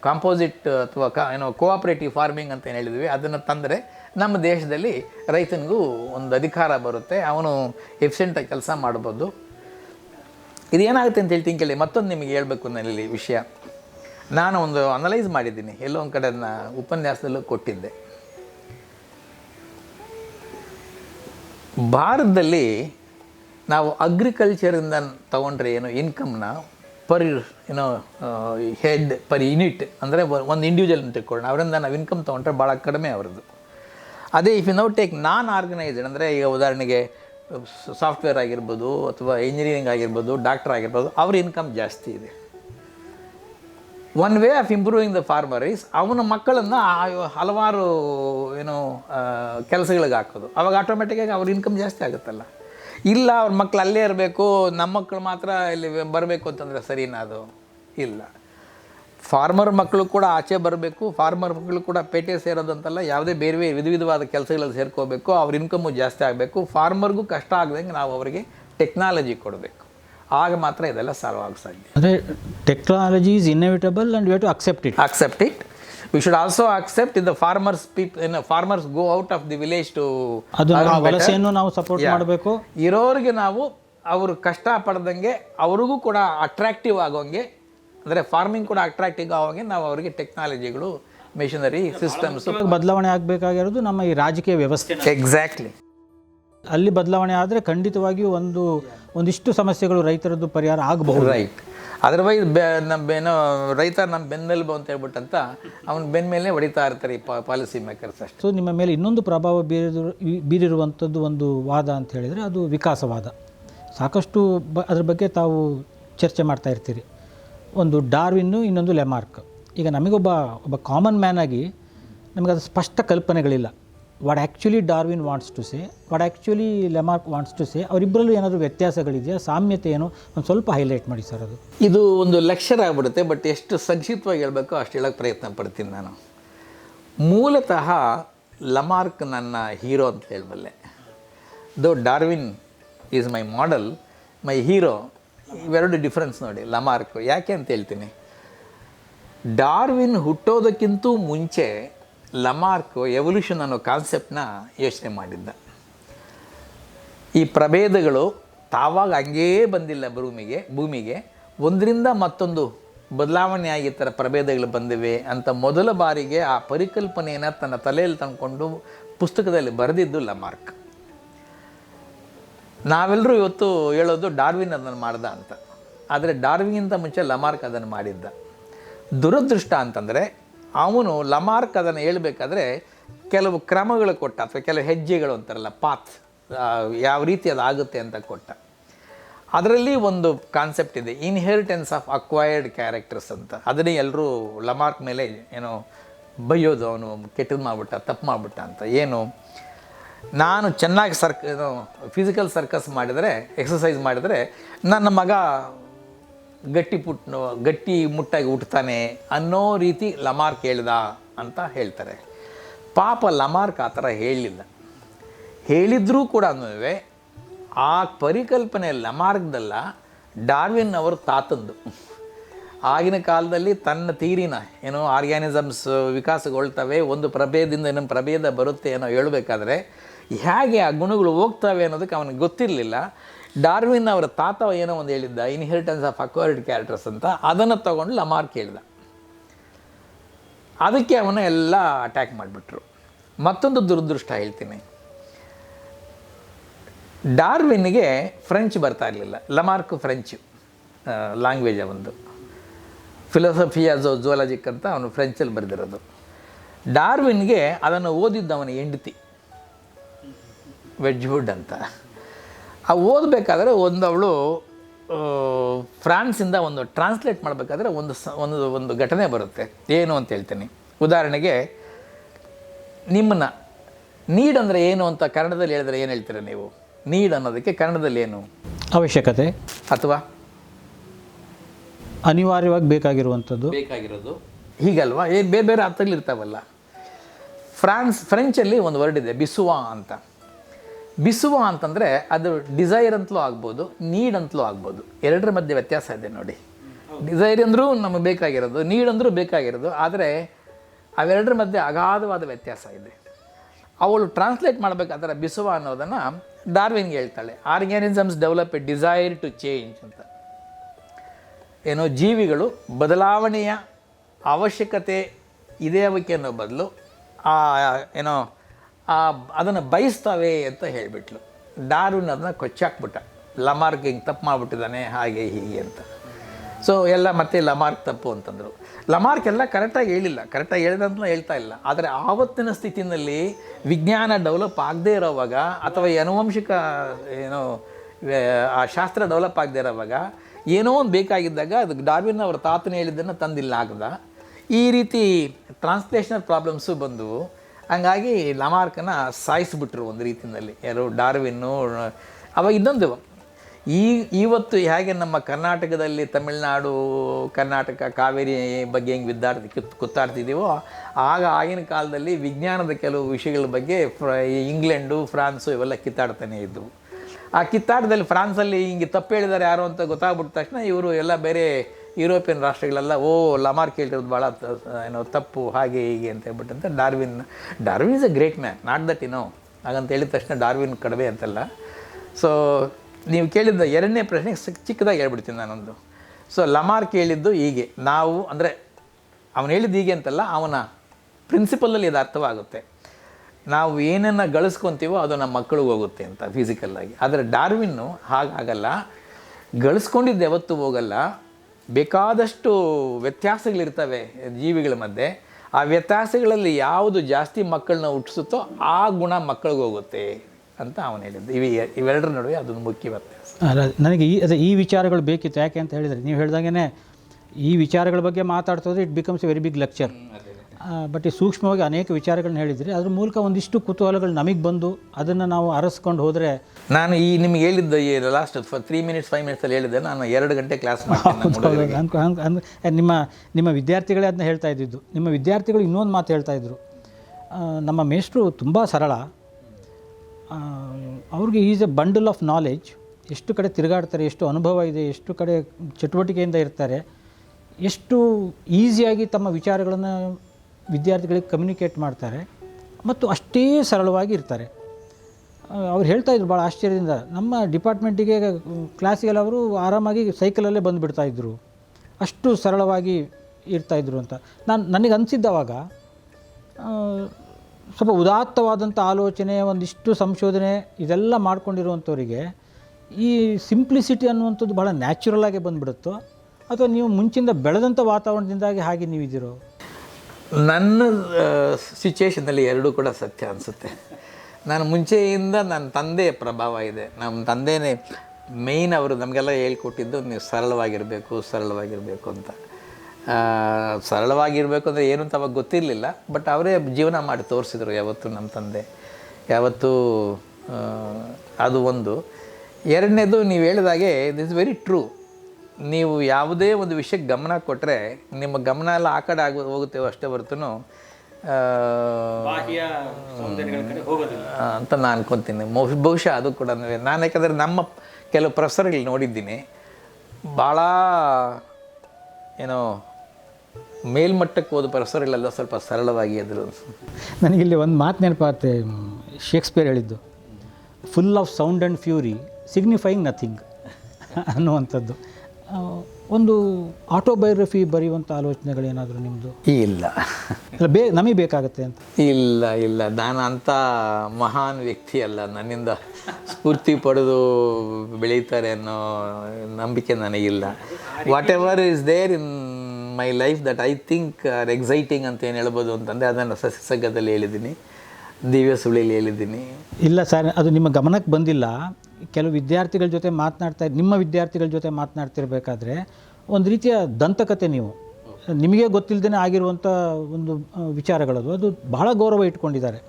ಕಾಂಪೋಸಿಟ್ ಅಥವಾ ಕ ಏನೋ ಕೋಆಪ್ರೇಟಿವ್ ಫಾರ್ಮಿಂಗ್ ಅಂತ ಏನು ಹೇಳಿದ್ವಿ, ಅದನ್ನು ತಂದರೆ ನಮ್ಮ ದೇಶದಲ್ಲಿ ರೈತನಿಗೂ ಒಂದು ಅಧಿಕಾರ ಬರುತ್ತೆ, ಅವನು ಎಫಿಷಿಯಂಟಾಗಿ ಕೆಲಸ ಮಾಡ್ಬೋದು. ಇದೇನಾಗುತ್ತೆ ಅಂತ ಹೇಳ್ತೀನಿ ಕೇಳಿ, ಮತ್ತೊಂದು ನಿಮಗೆ ಹೇಳಬೇಕು ನನ್ನಲ್ಲಿ ವಿಷಯ. ನಾನು ಒಂದು ಅನಲೈಸ್ ಮಾಡಿದ್ದೀನಿ, ಎಲ್ಲೋ ಒಂದು ಕಡೆ ಅದನ್ನ ಉಪನ್ಯಾಸದಲ್ಲೂ ಕೊಟ್ಟಿದ್ದೆ. ಭಾರತದಲ್ಲಿ ನಾವು ಅಗ್ರಿಕಲ್ಚರಿಂದ ತಗೊಂಡ್ರೆ ಏನು ಇನ್ಕಮ್ನ ಪರ್ ಏನೋ ಹೆಡ್ ಪರ್ ಯೂನಿಟ್ ಅಂದರೆ ಒಂದು ಇಂಡಿವಿಜುವಲ್ ಅಂತ ತಿಳ್ಕೊಳ್ಳೋಣ. ಅವರಿಂದ ನಾವು ಇನ್ಕಮ್ ತೊಗೊಂಡ್ರೆ ಭಾಳ ಕಡಿಮೆ ಅವ್ರದ್ದು. ಅದೇ if you now take non organised ಅಂದರೆ ಈಗ ಉದಾಹರಣೆಗೆ ಸಾಫ್ಟ್ವೇರ್ ಆಗಿರ್ಬೋದು ಅಥವಾ ಇಂಜಿನಿಯರಿಂಗ್ ಆಗಿರ್ಬೋದು ಡಾಕ್ಟರ್ ಆಗಿರ್ಬೋದು, ಅವ್ರ ಇನ್ಕಮ್ ಜಾಸ್ತಿ ಇದೆ. One way of improving the farmer is ಅವನ ಮಕ್ಕಳನ್ನು ಹಲವಾರು ಏನು ಕೆಲಸಗಳಿಗೆ ಹಾಕೋದು. ಅವಾಗ ಆಟೋಮೆಟಿಕ್ಕಾಗಿ ಅವ್ರ ಇನ್ಕಮ್ ಜಾಸ್ತಿ ಆಗುತ್ತಲ್ಲ. ಇಲ್ಲ ಅವ್ರ ಮಕ್ಳು ಅಲ್ಲೇ ಇರಬೇಕು ನಮ್ಮ ಮಕ್ಕಳು ಮಾತ್ರ ಇಲ್ಲಿ ಬರಬೇಕು ಅಂತಂದರೆ ಸರಿನಾ ಅದು ಇಲ್ಲ. ಫಾರ್ಮರ್ ಮಕ್ಕಳು ಕೂಡ ಆಚೆ ಬರಬೇಕು ಫಾರ್ಮರ್ ಮಕ್ಕಳು ಕೂಡ ಪೇಟೆ ಸೇರೋದಂತಲ್ಲ ಯಾವುದೇ ಬೇರೆ ಬೇರೆ ವಿಧ ವಿಧವಾದ ಕೆಲಸಗಳಲ್ಲಿ ಸೇರ್ಕೋಬೇಕು ಅವ್ರ ಇನ್ಕಮು ಜಾಸ್ತಿ ಆಗಬೇಕು ಫಾರ್ಮರ್ಗೂ ಕಷ್ಟ ಆಗದಂಗೆ ನಾವು ಅವರಿಗೆ ಟೆಕ್ನಾಲಜಿ ಕೊಡಬೇಕು. ಆಗ ಮಾತ್ರ ಇದೆಲ್ಲ ಸಾಲ್ವ್ ಆಗ ಸಾಧ್ಯ. ಅಂದರೆ technology is inevitable and we to accept it accept it. We should also accept in the farmers people, in farmers go out of the village to to ಅದು. ವಲಸೆಯನ್ನು ನಾವು ಸಪೋರ್ಟ್ ಮಾಡಬೇಕು. ಇರೋರಿಗೆ ನಾವು ಅವರು ಕಷ್ಟ ಪಡ್ದಂಗೆ ಅವ್ರಿಗೂ ಕೂಡ ಅಟ್ರಾಕ್ಟಿವ್ ಆಗೋಂಗೆ ಅಂದರೆ ಫಾರ್ಮಿಂಗ್ ಕೂಡ ಅಟ್ರಾಕ್ಟಿವ್ ಆಗೋಂಗೆ ನಾವು ಅವರಿಗೆ ಟೆಕ್ನಾಲಜಿಗಳು ಮೆಷಿನರಿ ಸಿಸ್ಟಮ್ಸ್ ಬದಲಾವಣೆ ಆಗಬೇಕಾಗಿರೋದು ನಮ್ಮ ಈ ರಾಜಕೀಯ ವ್ಯವಸ್ಥೆ. ಎಕ್ಸಾಕ್ಟ್ಲಿ ಅಲ್ಲಿ ಬದಲಾವಣೆ ಆದರೆ ಖಂಡಿತವಾಗಿಯೂ ಒಂದು ಒಂದಿಷ್ಟು ಸಮಸ್ಯೆಗಳು ರೈತರದ್ದು ಪರಿಹಾರ ಆಗಬಹುದು. ರೈಟ್ ಅದರ್ವೈಸ್ ಬೆ ನಮ್ಮ ಏನೋ ರೈತ ನಮ್ಮ ಬೆನ್ನೆಲುಬು ಅಂತ ಹೇಳ್ಬಿಟ್ಟಂತ ಅವ್ನ ಬೆನ್ನ ಮೇಲೆ ಹೊಡಿತಾ ಇರ್ತಾರೆ ಈ ಪಾಲಿಸಿ ಮೇಕರ್ಸ್ ಅಷ್ಟೇ. ನಿಮ್ಮ ಮೇಲೆ ಇನ್ನೊಂದು ಪ್ರಭಾವ ಬೀರಿದ್ರು, ಬೀರಿರುವಂಥದ್ದು ಒಂದು ವಾದ ಅಂತ ಹೇಳಿದರೆ ಅದು ವಿಕಾಸವಾದ. ಸಾಕಷ್ಟು ಬ, ಅದ್ರ ಬಗ್ಗೆ ತಾವು ಚರ್ಚೆ ಮಾಡ್ತಾ ಇರ್ತೀರಿ. ಒಂದು ಡಾರ್ವಿನ್ನು, ಇನ್ನೊಂದು ಲೆಮಾರ್ಕ್. ಈಗ ನಮಗೊಬ್ಬ, ಒಬ್ಬ ಕಾಮನ್ ಮ್ಯಾನ್ ಆಗಿ ನಮಗೆ ಅದು ಸ್ಪಷ್ಟ ಕಲ್ಪನೆಗಳಿಲ್ಲ. What actually Darwin wants to say what actually Lamarck wants to say ಅವರಿಬ್ಬರಲ್ಲೂ ಏನಾದರೂ ವ್ಯತ್ಯಾಸಗಳಿದೆಯಾ ಸಾಮ್ಯತೆ ಏನು ಒಂದು ಸ್ವಲ್ಪ ಹೈಲೈಟ್ ಮಾಡಿ ಸರ್ ಅದು. ಇದು ಒಂದು ಲೆಕ್ಚರ್ ಆಗಿಬಿಡುತ್ತೆ ಬಟ್ ಎಷ್ಟು ಸಂಕ್ಷಿಪ್ತವಾಗಿ ಹೇಳಬೇಕು ಅಷ್ಟು ಹೇಳೋಕ್ಕೆ ಪ್ರಯತ್ನ ಪಡ್ತೀನಿ ನಾನು. ಮೂಲತಃ ಲಮಾರ್ಕ್ ನನ್ನ ಹೀರೋ ಅಂತ ಹೇಳಬಲ್ಲೆ. Though Darwin is my model my hero ಇವೆರಡು ಡಿಫ್ರೆನ್ಸ್ ನೋಡಿ ಲಮಾರ್ಕ್ ಯಾಕೆ ಅಂತ ಹೇಳ್ತೀನಿ. ಡಾರ್ವಿನ್ ಹುಟ್ಟೋದಕ್ಕಿಂತೂ ಮುಂಚೆ ಲಮಾರ್ಕ್ ಎವಲ್ಯೂಷನ್ ಅನ್ನೋ ಕಾನ್ಸೆಪ್ಟನ್ನ ಯೋಚನೆ ಮಾಡಿದ್ದ. ಈ ಪ್ರಭೇದಗಳು ತಾವಾಗ ಹಂಗೇ ಬಂದಿಲ್ಲ ಭೂಮಿಗೆ ಭೂಮಿಗೆ. ಒಂದರಿಂದ ಮತ್ತೊಂದು ಬದಲಾವಣೆ ಆಗಿ ಥರ ಪ್ರಭೇದಗಳು ಬಂದಿವೆ ಅಂತ ಮೊದಲ ಬಾರಿಗೆ ಆ ಪರಿಕಲ್ಪನೆಯನ್ನು ತನ್ನ ತಲೆಯಲ್ಲಿ ತಂದುಕೊಂಡು ಪುಸ್ತಕದಲ್ಲಿ ಬರೆದಿದ್ದು ಲಮಾರ್ಕ್ ನಾವೆಲ್ಲರೂ ಇವತ್ತು ಹೇಳೋದು ಡಾರ್ವಿನ್ ಅದನ್ನು ಮಾಡ್ದ ಅಂತ. ಆದರೆ ಡಾರ್ವಿನ್ಗಿಂತ ಮುಂಚೆ ಲಮಾರ್ಕ್ ಅದನ್ನು ಮಾಡಿದ್ದ. ದುರದೃಷ್ಟ ಅಂತಂದರೆ ಅವನು ಲಮಾರ್ಕ್ ಅದನ್ನು ಹೇಳಬೇಕಾದ್ರೆ ಕೆಲವು ಕ್ರಮಗಳು ಕೊಟ್ಟ, ಅಥವಾ ಕೆಲವು ಹೆಜ್ಜೆಗಳು ಅಂತಾರಲ್ಲ ಪಾತ್ ಯಾವ ರೀತಿ ಅದಾಗುತ್ತೆ ಅಂತ ಕೊಟ್ಟ. ಅದರಲ್ಲಿ ಒಂದು ಕಾನ್ಸೆಪ್ಟ್ ಇದೆ ಇನ್ಹೆರಿಟೆನ್ಸ್ ಆಫ್ ಅಕ್ವೈರ್ಡ್ ಕ್ಯಾರೆಕ್ಟರ್ಸ್ ಅಂತ. ಅದನ್ನೇ ಎಲ್ಲರೂ ಲಮಾರ್ಕ್ ಮೇಲೆ ಏನೋ ಬೈಯೋದು, ಅವನು ಕೆಟ್ಟದ್ದು ಮಾಡಿಬಿಟ್ಟ, ತಪ್ಪು ಮಾಡಿಬಿಟ್ಟ ಅಂತ. ಏನು, ನಾನು ಚೆನ್ನಾಗಿ ಸರ್ಕ ಫಿಸಿಕಲ್ ಸರ್ಕಸ್ ಮಾಡಿದರೆ ಎಕ್ಸಸೈಸ್ ಮಾಡಿದರೆ, ನನ್ನ ಮಗ ಗಟ್ಟಿ ಪುಟ್, ಗಟ್ಟಿ ಮುಟ್ಟಾಗಿ ಹುಟ್ಟುತ್ತಾನೆ ಅನ್ನೋ ರೀತಿ ಲಮಾರ್ಕ್ ಹೇಳ್ದ ಅಂತ ಹೇಳ್ತಾರೆ. ಪಾಪ ಲಮಾರ್ಕ್ ಆ ಥರ ಹೇಳಲಿಲ್ಲ ಹೇಳಿದ್ರೂ ಕೂಡ ಆ ಪರಿಕಲ್ಪನೆ ಲಮಾರ್ಕ್ದಲ್ಲ ಡಾರ್ವಿನ್ ಅವರು ತಾತಂದು. ಆಗಿನ ಕಾಲದಲ್ಲಿ ತನ್ನ ತೀರಿನ ಏನೋ ಆರ್ಗ್ಯಾನಿಸಮ್ಸ್ ವಿಕಾಸಗೊಳ್ತವೆ, ಒಂದು ಪ್ರಭೇದದಿಂದ ಇನ್ನೊಂದು ಪ್ರಭೇದ ಬರುತ್ತೆ ಏನೋ ಹೇಳಬೇಕಾದ್ರೆ, ಹೇಗೆ ಆ ಗುಣಗಳು ಹೋಗ್ತವೆ ಅನ್ನೋದಕ್ಕೆ ಅವನಿಗೆ ಗೊತ್ತಿರಲಿಲ್ಲ. ಡಾರ್ವಿನ್ ಅವರ ತಾತ ಏನೋ ಒಂದು ಹೇಳಿದ್ದ ಇನ್ಹೆರಿಟೆನ್ಸ್ ಆಫ್ ಅಕ್ವೈರ್ಡ್ ಕ್ಯಾರೆಕ್ಟರ್ಸ್ ಅಂತ, ಅದನ್ನು ತಗೊಂಡು ಲಮಾರ್ಕ್ ಹೇಳಿದ ಅದಕ್ಕೆ ಅವನ್ನ ಎಲ್ಲ ಅಟ್ಯಾಕ್ ಮಾಡಿಬಿಟ್ರು. ಮತ್ತೊಂದು ದುರದೃಷ್ಟ ಹೇಳ್ತೀನಿ. ಡಾರ್ವಿನ್ಗೆ ಫ್ರೆಂಚ್ ಬರ್ತಾ ಇರಲಿಲ್ಲ. ಲಮಾರ್ಕ್ ಫ್ರೆಂಚ್ ಲ್ಯಾಂಗ್ವೇಜ್ ಒಂದು. ಫಿಲಾಸಫಿಯಾ ಜೋ ಜೋಲಾಜಿಕ್ ಅಂತ ಅವನು ಫ್ರೆಂಚಲ್ಲಿ ಬರೆದಿರೋದು. ಡಾರ್ವಿನ್ಗೆ ಅದನ್ನು ಓದಿದ್ದು ಅವನ ಹೆಂಡತಿ. ವೆಡ್ಜ್ವುಡ್ ಅಂತ. ಆ ಓದಬೇಕಾದ್ರೆ ಒಂದು ಅವಳು ಫ್ರಾನ್ಸಿಂದ ಒಂದು ಟ್ರಾನ್ಸ್ಲೇಟ್ ಮಾಡಬೇಕಾದ್ರೆ ಒಂದು ಸ ಒಂದು ಒಂದು ಘಟನೆ ಬರುತ್ತೆ. ಏನು ಅಂತ ಹೇಳ್ತೀನಿ. ಉದಾಹರಣೆಗೆ ನಿಮ್ಮನ್ನ ನೀಡ್ ಅಂದರೆ ಏನು ಅಂತ ಕನ್ನಡದಲ್ಲಿ ಹೇಳಿದ್ರೆ ಏನು ಹೇಳ್ತೀರ ನೀವು? ನೀಡ್ ಅನ್ನೋದಕ್ಕೆ ಕನ್ನಡದಲ್ಲಿ ಏನು? ಅವಶ್ಯಕತೆ. ಅಥವಾ? ಅನಿವಾರ್ಯವಾಗಿ ಬೇಕಾಗಿರುವಂಥದ್ದು. ಬೇಕಾಗಿರೋದು. ಹೀಗಲ್ವಾ? ಏನು ಬೇರೆ ಬೇರೆ ಅರ್ಥಗಳಿರ್ತಾವಲ್ಲ. ಫ್ರಾನ್ಸ್ ಫ್ರೆಂಚಲ್ಲಿ ಒಂದು ವರ್ಡ್ ಇದೆ ಬಿಸುವಾ ಅಂತ. ಬಿಸುವ ಅಂತಂದರೆ ಅದು ಡಿಸೈರ್ ಅಂತಲೂ ಆಗ್ಬೋದು ನೀಡ್ ಅಂತಲೂ ಆಗ್ಬೋದು. ಎರಡರ ಮಧ್ಯೆ ವ್ಯತ್ಯಾಸ ಇದೆ ನೋಡಿ. ಡಿಸೈರ್ ಅಂದರೂ ನಮಗೆ ಬೇಕಾಗಿರೋದು ನೀಡ್ ಅಂದರೂ ಬೇಕಾಗಿರೋದು, ಆದರೆ ಅವೆರಡರ ಮಧ್ಯೆ ಅಗಾಧವಾದ ವ್ಯತ್ಯಾಸ ಇದೆ. ಅವಳು ಟ್ರಾನ್ಸ್ಲೇಟ್ ಮಾಡಬೇಕಾದ್ರೆ ಬಿಸುವ ಅನ್ನೋದನ್ನು ಡಾರ್ವಿನ್ಗೆ ಹೇಳ್ತಾಳೆ. Organisms develop a desire to change ಅಂತ. ಏನೋ ಜೀವಿಗಳು ಬದಲಾವಣೆಯ ಅವಶ್ಯಕತೆ ಇದೆ ಅವಕ್ಕೆ ಅನ್ನೋ ಬದಲು ಆ, ಏನೋ ಆ, ಅದನ್ನು ಬಯಸ್ತವೆ ಅಂತ ಹೇಳಿಬಿಟ್ಲು. ಡಾರ್ವಿನ್ ಅದನ್ನ ಕೊಚ್ಚಾಕ್ಬಿಟ್ಟ. ಲಮಾರ್ಕ್ ಹಿಂಗೆ ತಪ್ಪು ಮಾಡಿಬಿಟ್ಟಿದ್ದಾನೆ, ಹಾಗೆ ಹೀಗೆ ಅಂತ. ಸೊ ಎಲ್ಲ ಮತ್ತೆ ಲಮಾರ್ಕ್ ತಪ್ಪು ಅಂತಂದರು. ಲಮಾರ್ಕ್ ಎಲ್ಲ ಕರೆಕ್ಟಾಗಿ ಹೇಳಿಲ್ಲ. ಕರೆಕ್ಟಾಗಿ ಹೇಳಿದಂತ ಹೇಳ್ತಾ ಇಲ್ಲ. ಆದರೆ ಆವತ್ತಿನ ಸ್ಥಿತಿನಲ್ಲಿ ವಿಜ್ಞಾನ ಡೆವಲಪ್ ಆಗದೇ ಇರೋವಾಗ ಅಥವಾ ಅನುವಂಶಿಕ ಏನೋ, ಆ ಶಾಸ್ತ್ರ ಡೆವಲಪ್ ಆಗದೇ ಇರೋವಾಗ ಏನೋ ಒಂದು ಬೇಕಾಗಿದ್ದಾಗ ಅದು ಡಾರ್ವಿನ್ ಅವರ ತಾತನ ಹೇಳಿದ್ದನ್ನು ತಂದಿಲ್ಲ ಆಗದ. ಈ ರೀತಿ ಟ್ರಾನ್ಸ್ಲೇಷನಲ್ ಪ್ರಾಬ್ಲಮ್ಸು ಬಂದವು ಹಂಗಾಗಿ ಲಮಾರ್ಕನ ಸಾಯಿಸಿಬಿಟ್ರು ಒಂದು ರೀತಿಯಲ್ಲಿ. ಯಾರು? ಡಾರ್ವಿನ್ನು ಅವಾಗ ಇನ್ನೊಂದು ಈ ಇವತ್ತು ಹೇಗೆ ನಮ್ಮ ಕರ್ನಾಟಕದಲ್ಲಿ ತಮಿಳುನಾಡು, ಕರ್ನಾಟಕ ಕಾವೇರಿ ಬಗ್ಗೆ ಹೆಂಗೆ ವಿದ್ಯಾರ್ಥಿ ಕಿತ್ ಆಗ ಆಗಿನ ಕಾಲದಲ್ಲಿ ವಿಜ್ಞಾನದ ಕೆಲವು ವಿಷಯಗಳ ಬಗ್ಗೆ ಫ್ರ ಇಂಗ್ಲೆಂಡು, ಫ್ರಾನ್ಸು ಇವೆಲ್ಲ ಕಿತ್ತಾಡ್ತಾನೆ ಇದ್ದವು ಆ ಕಿತ್ತಾಟದಲ್ಲಿ ಫ್ರಾನ್ಸಲ್ಲಿ ಹಿಂಗೆ ತಪ್ಪು ಹೇಳಿದ್ದಾರೆ ಯಾರು ಅಂತ ಗೊತ್ತಾಗ್ಬಿಟ್ಟ ತಕ್ಷಣ ಇವರು ಎಲ್ಲ ಬೇರೆ ಯುರೋಪಿಯನ್ ರಾಷ್ಟ್ರಗಳೆಲ್ಲ, ಓ, ಲಮಾರ್ ಕೇಳಿರೋದು ಭಾಳ ಏನೋ ತಪ್ಪು, ಹಾಗೆ, ಹೀಗೆ ಅಂತ ಹೇಳ್ಬಿಟ್ಟಂತ. Darwin Darwin is a great man not that ಇನೋ ಹಾಗಂತ ಹೇಳಿದ ತಕ್ಷಣ ಡಾರ್ವಿನ್ ಕಡಿಮೆ ಅಂತಲ್ಲ. ಸೊ ನೀವು ಕೇಳಿದ್ದ ಎರಡನೇ ಪ್ರಶ್ನೆಗೆ ಚಿಕ್ಕದಾಗಿ ಹೇಳ್ಬಿಡ್ತೀನಿ ನಾನೊಂದು. ಸೊ ಲಮಾರ್ ಕೇಳಿದ್ದು ಹೀಗೆ, ನಾವು, ಅಂದರೆ, ಅವನು ಹೇಳಿದ್ದು ಹೀಗೆ ಅಂತಲ್ಲ, ಅವನ ಪ್ರಿನ್ಸಿಪಲಲ್ಲಿ ಇದು ಅರ್ಥವಾಗುತ್ತೆ. ನಾವು ಏನನ್ನು ಗಳಿಸ್ಕೊತೀವೋ ಅದು ನಮ್ಮ ಮಕ್ಕಳಿಗೆ ಹೋಗುತ್ತೆ ಅಂತ ಫಿಸಿಕಲ್ಲಾಗಿ ಆದರೆ ಡಾರ್ವಿನ್ನು ಹಾಗಾಗಲ್ಲ, ಗಳಿಸ್ಕೊಂಡಿದ್ದು ಯಾವತ್ತೂ ಹೋಗಲ್ಲ. ಬೇಕಾದಷ್ಟು ವ್ಯತ್ಯಾಸಗಳಿರ್ತವೆ ಜೀವಿಗಳ ಮಧ್ಯೆ. ಆ ವ್ಯತ್ಯಾಸಗಳಲ್ಲಿ ಯಾವುದು ಜಾಸ್ತಿ ಮಕ್ಕಳನ್ನ ಹುಟ್ಟಿಸುತ್ತೋ ಆ ಗುಣ ಮಕ್ಕಳಿಗೋಗುತ್ತೆ ಅಂತ ಅವನು ಹೇಳಿದ್ದು. ಇವಿ ಇವೆರಡರ ನಡುವೆ ಅದೊಂದು ಮುಖ್ಯ ವ್ಯತ್ಯಾಸ. ಅಲ್ಲ ನನಗೆ ಈ ಅದೇ ಈ ವಿಚಾರಗಳು ಬೇಕಿತ್ತು. ಯಾಕೆ ಅಂತ ಹೇಳಿದರೆ ನೀವು ಹೇಳ್ದಂಗೆ ಈ ವಿಚಾರಗಳ ಬಗ್ಗೆ ಮಾತಾಡ್ತೋದ್ರೆ it becomes a very big lecture but ಈ ಸೂಕ್ಷ್ಮವಾಗಿ ಅನೇಕ ವಿಚಾರಗಳನ್ನ ಹೇಳಿದ್ರಿ. ಅದ್ರ ಮೂಲಕ ಒಂದಿಷ್ಟು ಕುತೂಹಲಗಳು ನಮಗೆ ಬಂದು ಅದನ್ನು ನಾವು ಅರಸ್ಕೊಂಡು ಹೋದರೆ ನಾನು ಈ ನಿಮ್ಗೆ ಹೇಳಿದ್ದ ಈ ಲಾಸ್ಟ್ ತ್ರೀ ಮಿನಿಟ್ಸ್ ಫೈವ್ ಮಿನಿಟ್ಸಲ್ಲಿ ಹೇಳಿದ್ದೆ. ನಾನು ಎರಡು ಗಂಟೆ ಕ್ಲಾಸ್ ನಮ್ಮ ನಿಮ್ಮ ನಿಮ್ಮ ವಿದ್ಯಾರ್ಥಿಗಳೇ ಅದನ್ನ ಹೇಳ್ತಾ ಇದ್ದಿದ್ದು. ನಿಮ್ಮ ವಿದ್ಯಾರ್ಥಿಗಳು ಇನ್ನೊಂದು ಮಾತು ಹೇಳ್ತಾ ಇದ್ರು. ನಮ್ಮ ಮೇಷ್ಟ್ರು ತುಂಬ ಸರಳ. ಅವ್ರಿಗೆ is a bundle of knowledge ಎಷ್ಟು ಕಡೆ ತಿರುಗಾಡ್ತಾರೆ ಎಷ್ಟು ಅನುಭವ ಇದೆ ಎಷ್ಟು ಕಡೆ ಚಟುವಟಿಕೆಯಿಂದ ಇರ್ತಾರೆ ಎಷ್ಟು ಈಸಿಯಾಗಿ ತಮ್ಮ ವಿಚಾರಗಳನ್ನು ವಿದ್ಯಾರ್ಥಿಗಳಿಗೆ ಕಮ್ಯುನಿಕೇಟ್ ಮಾಡ್ತಾರೆ ಮತ್ತು ಅಷ್ಟೇ ಸರಳವಾಗಿ ಇರ್ತಾರೆ. ಅವ್ರು ಹೇಳ್ತಾ ಇದ್ರು ಭಾಳ ಆಶ್ಚರ್ಯದಿಂದ, ನಮ್ಮ ಡಿಪಾರ್ಟ್ಮೆಂಟಿಗೆ ಕ್ಲಾಸಿಗೆಲ್ಲ ಅವರು ಆರಾಮಾಗಿ ಸೈಕಲಲ್ಲೇ ಬಂದುಬಿಡ್ತಾ ಇದ್ದರು ಅಷ್ಟು ಸರಳವಾಗಿ ಇರ್ತಾಯಿದ್ರು ಅಂತ. ನಾನು, ನನಗೆ ಅನಿಸಿದ್ದವಾಗ ಸ್ವಲ್ಪ ಉದಾತ್ತವಾದಂಥ ಆಲೋಚನೆ, ಒಂದಿಷ್ಟು ಸಂಶೋಧನೆ ಇದೆಲ್ಲ ಮಾಡ್ಕೊಂಡಿರುವಂಥವರಿಗೆ ಈ ಸಿಂಪ್ಲಿಸಿಟಿ ಅನ್ನುವಂಥದ್ದು ಭಾಳ ನ್ಯಾಚುರಲ್ ಆಗಿ ಬಂದುಬಿಡುತ್ತೋ, ಅಥವಾ ನೀವು ಮುಂಚಿಂದ ಬೆಳೆದಂಥ ವಾತಾವರಣದಿಂದಾಗಿ ಹಾಗೆ ನೀವಿದ್ದೀರೋ? ನನ್ನ ಸಿಚುವೇಶನಲ್ಲಿ ಎರಡೂ ಕೂಡ ಸತ್ಯ ಅನಿಸುತ್ತೆ. ನಾನು ಮುಂಚೆಯಿಂದ ನನ್ನ ತಂದೆಯ ಪ್ರಭಾವ ಇದೆ. ನಮ್ಮ ತಂದೆಯೇ ಮೇಯ್ನ್ ಅವರು ನಮಗೆಲ್ಲ ಹೇಳ್ಕೊಟ್ಟಿದ್ದು ನೀವು ಸರಳವಾಗಿರಬೇಕು ಸರಳವಾಗಿರಬೇಕು ಅಂತ. ಸರಳವಾಗಿರಬೇಕು ಅಂದರೆ ಏನು ಅಂತ ಅವಾಗ ಗೊತ್ತಿರಲಿಲ್ಲ ಬಟ್ ಅವರೇ ಜೀವನ ಮಾಡಿ ತೋರಿಸಿದ್ರು ಯಾವತ್ತು ನಮ್ಮ ತಂದೆ. ಯಾವತ್ತೂ ಅದು ಒಂದು. ಎರಡನೇದು ನೀವು ಹೇಳಿದಾಗೆ ದಿಸ್ ವೆರಿ ಟ್ರೂ ನೀವು ಯಾವುದೇ ಒಂದು ವಿಷಯಕ್ಕೆ ಗಮನ ಕೊಟ್ಟರೆ ನಿಮ್ಮ ಗಮನ ಎಲ್ಲ ಆ ಕಡೆ ಆಗ ಹೋಗುತ್ತೆ ಅಷ್ಟೇ ಹೊರತು ಅಂತ ನಾನು ಅನ್ಕೊತೀನಿ. ಬಹು- ಬಹುಶಃ ಅದು ಕೂಡ ನಾನು ಯಾಕಂದರೆ ನಮ್ಮ ಕೆಲವು ಪ್ರೊಫೆಸರ್ಗಳು ನೋಡಿದ್ದೀನಿ. ಭಾಳ ಏನೋ ಮೇಲ್ಮಟ್ಟಕ್ಕೆ ಹೋದ ಪ್ರೊಫೆಸರ್ಗಳೆಲ್ಲ ಸ್ವಲ್ಪ ಸರಳವಾಗಿ ಎದುರು ನನಗಿಲ್ಲಿ ಒಂದು ಮಾತು ನೆನಪಾಗುತ್ತೆ ಶೇಕ್ಸ್ಪಿಯರ್ ಹೇಳಿದ್ದು. Full of sound and fury signifying nothing ಅನ್ನುವಂಥದ್ದು. ಒಂದು ಆಟೋಬಯೋಗ್ರಫಿ ಬರೆಯುವಂಥ ಆಲೋಚನೆಗಳೇನಾದರೂ ನಿಮ್ಮದು ಇಲ್ಲ. ಇಲ್ಲ ಬೇ ನಮಗೆ ಬೇಕಾಗತ್ತೆ ಅಂತ? ಇಲ್ಲ ಇಲ್ಲ. ನಾನು ಅಂಥ ಮಹಾನ್ ವ್ಯಕ್ತಿ ಅಲ್ಲ ನನ್ನಿಂದ ಸ್ಫೂರ್ತಿ ಪಡೆದು ಬೆಳೀತಾರೆ ಅನ್ನೋ ನಂಬಿಕೆ ನನಗಿಲ್ಲ. Whatever is there in my life that I think are exciting ಅಂತ ಏನು ಹೇಳ್ಬೋದು ಅಂತಂದರೆ ಅದನ್ನು ಸಸ್ಯಸಗ್ಗದಲ್ಲಿ ಹೇಳಿದ್ದೀನಿ. ದಿವ್ಯ ಸುಳಿಲಿ ಹೇಳಿದ್ದೀನಿ. ಇಲ್ಲ ಸರ್ ಅದು ನಿಮ್ಮ ಗಮನಕ್ಕೆ ಬಂದಿಲ್ಲ. ಕೆಲವು ವಿದ್ಯಾರ್ಥಿಗಳ ಜೊತೆ ಮಾತನಾಡ್ತಾ ನಿಮ್ಮ ವಿದ್ಯಾರ್ಥಿಗಳ ಜೊತೆ ಮಾತನಾಡ್ತಿರ್ಬೇಕಾದ್ರೆ ಒಂದು ರೀತಿಯ ದಂತಕತೆ ನೀವು. ನಿಮಗೆ ಗೊತ್ತಿಲ್ಲದೇ ಆಗಿರುವಂಥ ಒಂದು ವಿಚಾರಗಳದು. ಅದು ಬಹಳ ಗೌರವ ಇಟ್ಕೊಂಡಿದ್ದಾರೆ.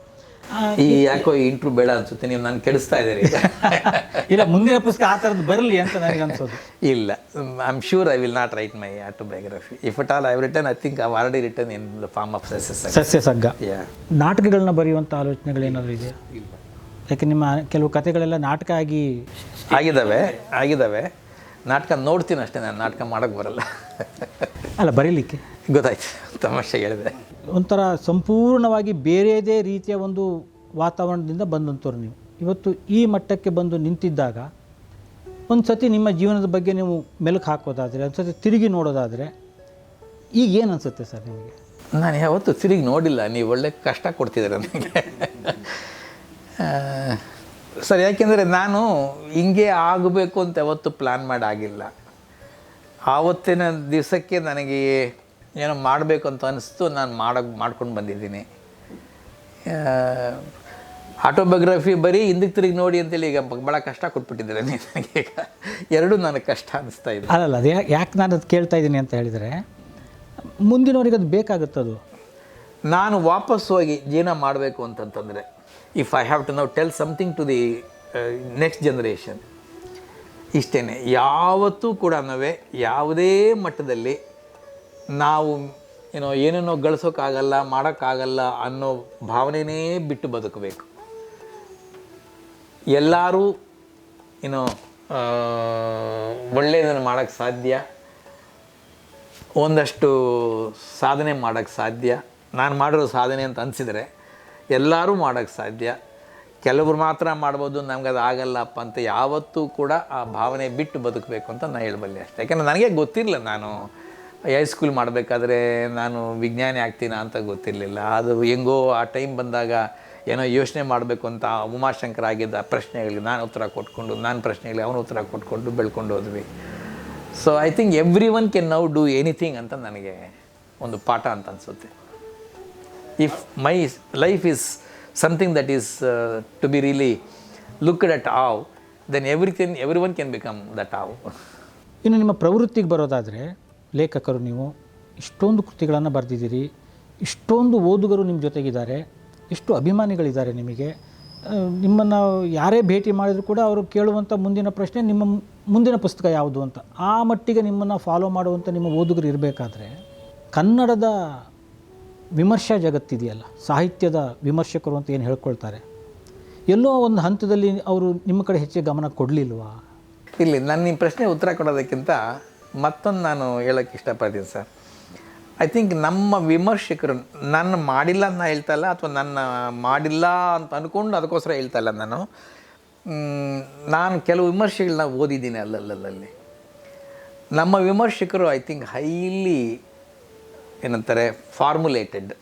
ಈ ಯಾಕೋ ಇಂಟ್ರೂ ಬೇಡ ಅನ್ಸುತ್ತೆ ನೀವು ನಾನು ಕೆಡಿಸ್ತಾ ಇದ್ದೀರಿ. (laughs) ಇಲ್ಲ ಮುಂದಿನ ಪುಸ್ತಕ ಆ ಥರದ್ದು ಬರಲಿ ಅಂತ ನನಗೆ ಅನ್ಸೋದು. ಇಲ್ಲ I am sure I will not write my autobiography if at all I return I think I already return in the form of ಸಸ್ಯ ಸಸ್ಯ ಸಗ್ಗ ನಾಟಕಗಳನ್ನ ಬರೆಯುವಂಥ ಆಲೋಚನೆಗಳೇನಾದರೂ ಇದೆಯಾ? ಯಾಕೆ ನಿಮ್ಮ ಕೆಲವು ಕಥೆಗಳೆಲ್ಲ ನಾಟಕ ಆಗಿ ಆಗಿದ್ದಾವೆ ಆಗಿದ್ದಾವೆ. ನಾಟಕ ನೋಡ್ತೀನಿ ಅಷ್ಟೇ ನಾನು ನಾಟಕ ಮಾಡೋಕ್ಕೆ ಬರಲ್ಲ. ಅಲ್ಲ ಬರೀಲಿಕ್ಕೆ? ಗೊತ್ತಾಯ್ತು ತಮಾಷೆ ಹೇಳಿದೆ. ಒಂಥರ ಸಂಪೂರ್ಣವಾಗಿ ಬೇರೆಯದೇ ರೀತಿಯ ಒಂದು ವಾತಾವರಣದಿಂದ ಬಂದಂಥವ್ರು ನೀವು. ಇವತ್ತು ಈ ಮಟ್ಟಕ್ಕೆ ಬಂದು ನಿಂತಿದ್ದಾಗ ಒಂದು ಸತಿ ನಿಮ್ಮ ಜೀವನದ ಬಗ್ಗೆ ನೀವು ಮೆಲುಕು ಹಾಕೋದಾದರೆ ಒಂದು ಸತಿ ತಿರುಗಿ ನೋಡೋದಾದರೆ ಈಗ ಏನು ಅನಿಸುತ್ತೆ ಸರ್ ನಿಮಗೆ? ನಾನು ಯಾವತ್ತೂ ತಿರುಗಿ ನೋಡಿಲ್ಲ ನೀವು ಒಳ್ಳೆ ಕಷ್ಟ ಕೊಡ್ತಿದ್ದೀರ ನನಗೆ. ಸರ್ ಯಾಕೆಂದರೆ ನಾನು ಹಿಂಗೆ ಆಗಬೇಕು ಅಂತ ಯಾವತ್ತೂ ಪ್ಲ್ಯಾನ್ ಮಾಡಾಗಿಲ್ಲ. ಆವತ್ತಿನ ದಿವಸಕ್ಕೆ ನನಗೆ ಏನೋ ಮಾಡಬೇಕು ಅಂತ ಅನಿಸ್ತು ನಾನು ಮಾಡೋಕ್ಕೆ ಮಾಡ್ಕೊಂಡು ಬಂದಿದ್ದೀನಿ. ಆಟೋಬಯೋಗ್ರಫಿ ಬರೀ ಹಿಂದಕ್ಕೆ ತಿರುಗಿ ನೋಡಿ ಅಂತೇಳಿ ಈಗ ಭಾಳ ಕಷ್ಟ ಕೊಟ್ಬಿಟ್ಟಿದ್ದಾರೆ ನನಗೆ ಈಗ. ಎರಡೂ ನನಗೆ ಕಷ್ಟ ಅನಿಸ್ತಾ ಇದೆ. ಅಲ್ಲಲ್ಲ ಅದು ಯಾಕೆ ನಾನು ಅದು ಕೇಳ್ತಾ ಇದ್ದೀನಿ ಅಂತ ಹೇಳಿದರೆ ಮುಂದಿನವರಿಗೆ ಅದು ಬೇಕಾಗುತ್ತದು. ನಾನು ವಾಪಸ್ ಹೋಗಿ ಜೀವನ ಮಾಡಬೇಕು ಅಂತಂತಂದರೆ if I have to now tell something to the next generation ಇಷ್ಟೇ ಯಾವತ್ತೂ ಕೂಡ ಯಾವುದೇ ಮಟ್ಟದಲ್ಲಿ ನಾವು ಏನೋ ಏನೇನೋ ಗಳಿಸೋಕ್ಕಾಗಲ್ಲ, ಮಾಡೋಕ್ಕಾಗಲ್ಲ ಅನ್ನೋ ಭಾವನೆಯೇ ಬಿಟ್ಟು ಬದುಕಬೇಕು. ಎಲ್ಲರೂ ಏನೋ ಒಳ್ಳೆಯದನ್ನು ಮಾಡೋಕ್ಕೆ ಸಾಧ್ಯ. ಒಂದಷ್ಟು ಸಾಧನೆ ಮಾಡೋಕ್ಕೆ ಸಾಧ್ಯ. ನಾನು ಮಾಡಿರೋ ಸಾಧನೆ ಅಂತ ಅನಿಸಿದರೆ ಎಲ್ಲರೂ ಮಾಡೋಕ್ಕೆ ಸಾಧ್ಯ. ಕೆಲವರು ಮಾತ್ರ ಮಾಡ್ಬೋದು ನಮ್ಗೆ ಅದು ಆಗಲ್ಲಪ್ಪ ಅಂತ ಯಾವತ್ತೂ ಕೂಡ ಆ ಭಾವನೆ ಬಿಟ್ಟು ಬದುಕಬೇಕು ಅಂತ ನಾನು ಹೇಳಬಲ್ಲೆ ಅಷ್ಟೇ. ಯಾಕಂದರೆ ನನಗೆ ಗೊತ್ತಿರಲಿಲ್ಲ ನಾನು ಹೈಸ್ಕೂಲ್ ಮಾಡಬೇಕಾದ್ರೆ ನಾನು ವಿಜ್ಞಾನಿ ಆಗ್ತೀನ ಅಂತ ಗೊತ್ತಿರಲಿಲ್ಲ. ಅದು ಹೆಂಗೋ ಆ ಟೈಮ್ ಬಂದಾಗ ಏನೋ ಯೋಚನೆ ಮಾಡಬೇಕು ಅಂತ ಉಮಾಶಂಕರ್ ಆಗಿದ್ದ ಪ್ರಶ್ನೆಗಳಿಗೆ ನಾನು ಉತ್ತರ ಕೊಟ್ಕೊಂಡು, ನಾನು ಪ್ರಶ್ನೆಗಳಿಗೆ ಅವನು ಉತ್ತರ ಕೊಟ್ಕೊಂಡು ಬೆಳ್ಕೊಂಡು ಹೋದ್ವಿ. So I think every one can now do anything ಅಂತ ನನಗೆ ಒಂದು ಪಾಠ ಅಂತ ಅನಿಸುತ್ತೆ. If my life is something that is to be really looked at awe then everything every one can become that awe ಇನ್ನು ನಿಮ್ಮ ಪ್ರವೃತ್ತಿಗೆ ಬರೋದಾದರೆ, ಲೇಖಕರು ನೀವು, ಇಷ್ಟೊಂದು ಕೃತಿಗಳನ್ನು ಬರೆದಿದ್ದೀರಿ, ಇಷ್ಟೊಂದು ಓದುಗರು ನಿಮ್ಮ ಜೊತೆಗಿದ್ದಾರೆ, ಎಷ್ಟು ಅಭಿಮಾನಿಗಳಿದ್ದಾರೆ ನಿಮಗೆ. ನಿಮ್ಮನ್ನು ಯಾರೇ ಭೇಟಿ ಮಾಡಿದರೂ ಕೂಡ ಅವರು ಕೇಳುವಂಥ ಮುಂದಿನ ಪ್ರಶ್ನೆ ನಿಮ್ಮ ಮುಂದಿನ ಪುಸ್ತಕ ಯಾವುದು ಅಂತ. ಆ ಮಟ್ಟಿಗೆ ನಿಮ್ಮನ್ನು ಫಾಲೋ ಮಾಡುವಂಥ ನಿಮ್ಮ ಓದುಗರು ಇರಬೇಕಾದ್ರೆ, ಕನ್ನಡದ ವಿಮರ್ಶಾ ಜಗತ್ತಿದೆಯಲ್ಲ ಸಾಹಿತ್ಯದ ವಿಮರ್ಶಕರು ಅಂತ ಏನು ಹೇಳ್ಕೊಳ್ತಾರೆ? ಎಲ್ಲೋ ಒಂದು ಹಂತದಲ್ಲಿ ಅವರು ನಿಮ್ಮ ಕಡೆ ಹೆಚ್ಚಿಗೆ ಗಮನ ಕೊಡಲಿಲ್ವಾ? ಇಲ್ಲಿ ನನ್ನ ಈ ಪ್ರಶ್ನೆ ಉತ್ತರ ಕೊಡೋದಕ್ಕಿಂತ ಮತ್ತೊಂದು ನಾನು ಹೇಳೋಕ್ಕೆ ಇಷ್ಟಪಡ್ತೀನಿ ಸರ್. ಐ ಥಿಂಕ್ ನಮ್ಮ ವಿಮರ್ಶಕರು ನಾನು ಮಾಡಿಲ್ಲ ಅಂತ ಹೇಳ್ತಲ್ಲ ಅಥವಾ ನನ್ನ ಮಾಡಿಲ್ಲ ಅಂತ ಅಂದ್ಕೊಂಡು ಅದಕ್ಕೋಸ್ಕರ ಹೇಳ್ತಾ ಇಲ್ಲ ನಾನು. ನಾನು ಕೆಲವು ವಿಮರ್ಶೆಗಳನ್ನ ಓದಿದ್ದೀನಿ ಅಲ್ಲಲ್ಲಲ್ಲಿ ನಮ್ಮ ವಿಮರ್ಶಕರು ಐ ಥಿಂಕ್ ಹೈಲಿ ಏನಂತಾರೆ ಫಾರ್ಮುಲೇಟೆಡ್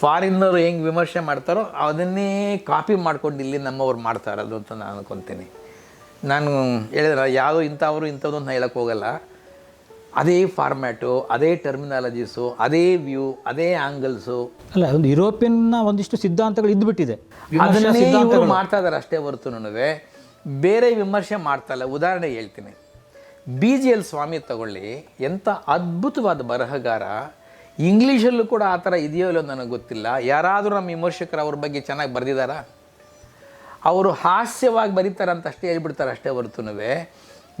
ಫಾರಿನ್ನವರು ಹೆಂಗೆ ವಿಮರ್ಶೆ ಮಾಡ್ತಾರೋ ಅದನ್ನೇ ಕಾಪಿ ಮಾಡ್ಕೊಂಡು ಇಲ್ಲಿ ನಮ್ಮವ್ರು ಮಾಡ್ತಾ ಇರೋದು ಅಂತ ನಾನು ಅನ್ಕೊತೀನಿ. ನಾನು ಹೇಳಿದ್ರೆ ಯಾವುದೋ ಇಂಥವರು ಇಂಥದ್ದು ಅಂತ ಹೇಳಕ್ಕೆ ಹೋಗಲ್ಲ. ಅದೇ ಫಾರ್ಮ್ಯಾಟು ಅದೇ ಟರ್ಮಿನಾಲಜೀಸು ಅದೇ ವ್ಯೂ ಅದೇ ಆ್ಯಂಗಲ್ಸು ಅಲ್ಲ ಒಂದು ಯುರೋಪಿಯನ್ನ ಒಂದಿಷ್ಟು ಸಿದ್ಧಾಂತಗಳು ಇದ್ದುಬಿಟ್ಟಿದೆ ಅದನ್ನೇ ಮಾಡ್ತಾ ಇದ್ದಾರೆ ಅಷ್ಟೇ ಹೊರತು ನನಗೆ. ಬೇರೆ ವಿಮರ್ಶೆ ಮಾಡ್ತಾ ಇಲ್ಲ. ಉದಾಹರಣೆ ಹೇಳ್ತೀನಿ. ಬಿ ಜಿ ಎಲ್ ಸ್ವಾಮಿ ತಗೊಳ್ಳಿ ಎಂಥ ಅದ್ಭುತವಾದ ಬರಹಗಾರ. ಇಂಗ್ಲೀಷಲ್ಲೂ ಕೂಡ ಆ ಥರ ಇದೆಯೋ ಇಲ್ಲೋ ನನಗೆ ಗೊತ್ತಿಲ್ಲ. ಯಾರಾದರೂ ನಮ್ಮ ವಿಮರ್ಶಕರು ಅವ್ರ ಬಗ್ಗೆ ಚೆನ್ನಾಗಿ ಬರೆದಿದ್ದಾರಾ? ಅವರು ಹಾಸ್ಯವಾಗಿ ಬರೀತಾರೆ ಅಂತ ಅಷ್ಟೇ ಹೇಳ್ಬಿಡ್ತಾರೆ, ಅಷ್ಟೇ ಹೊರತು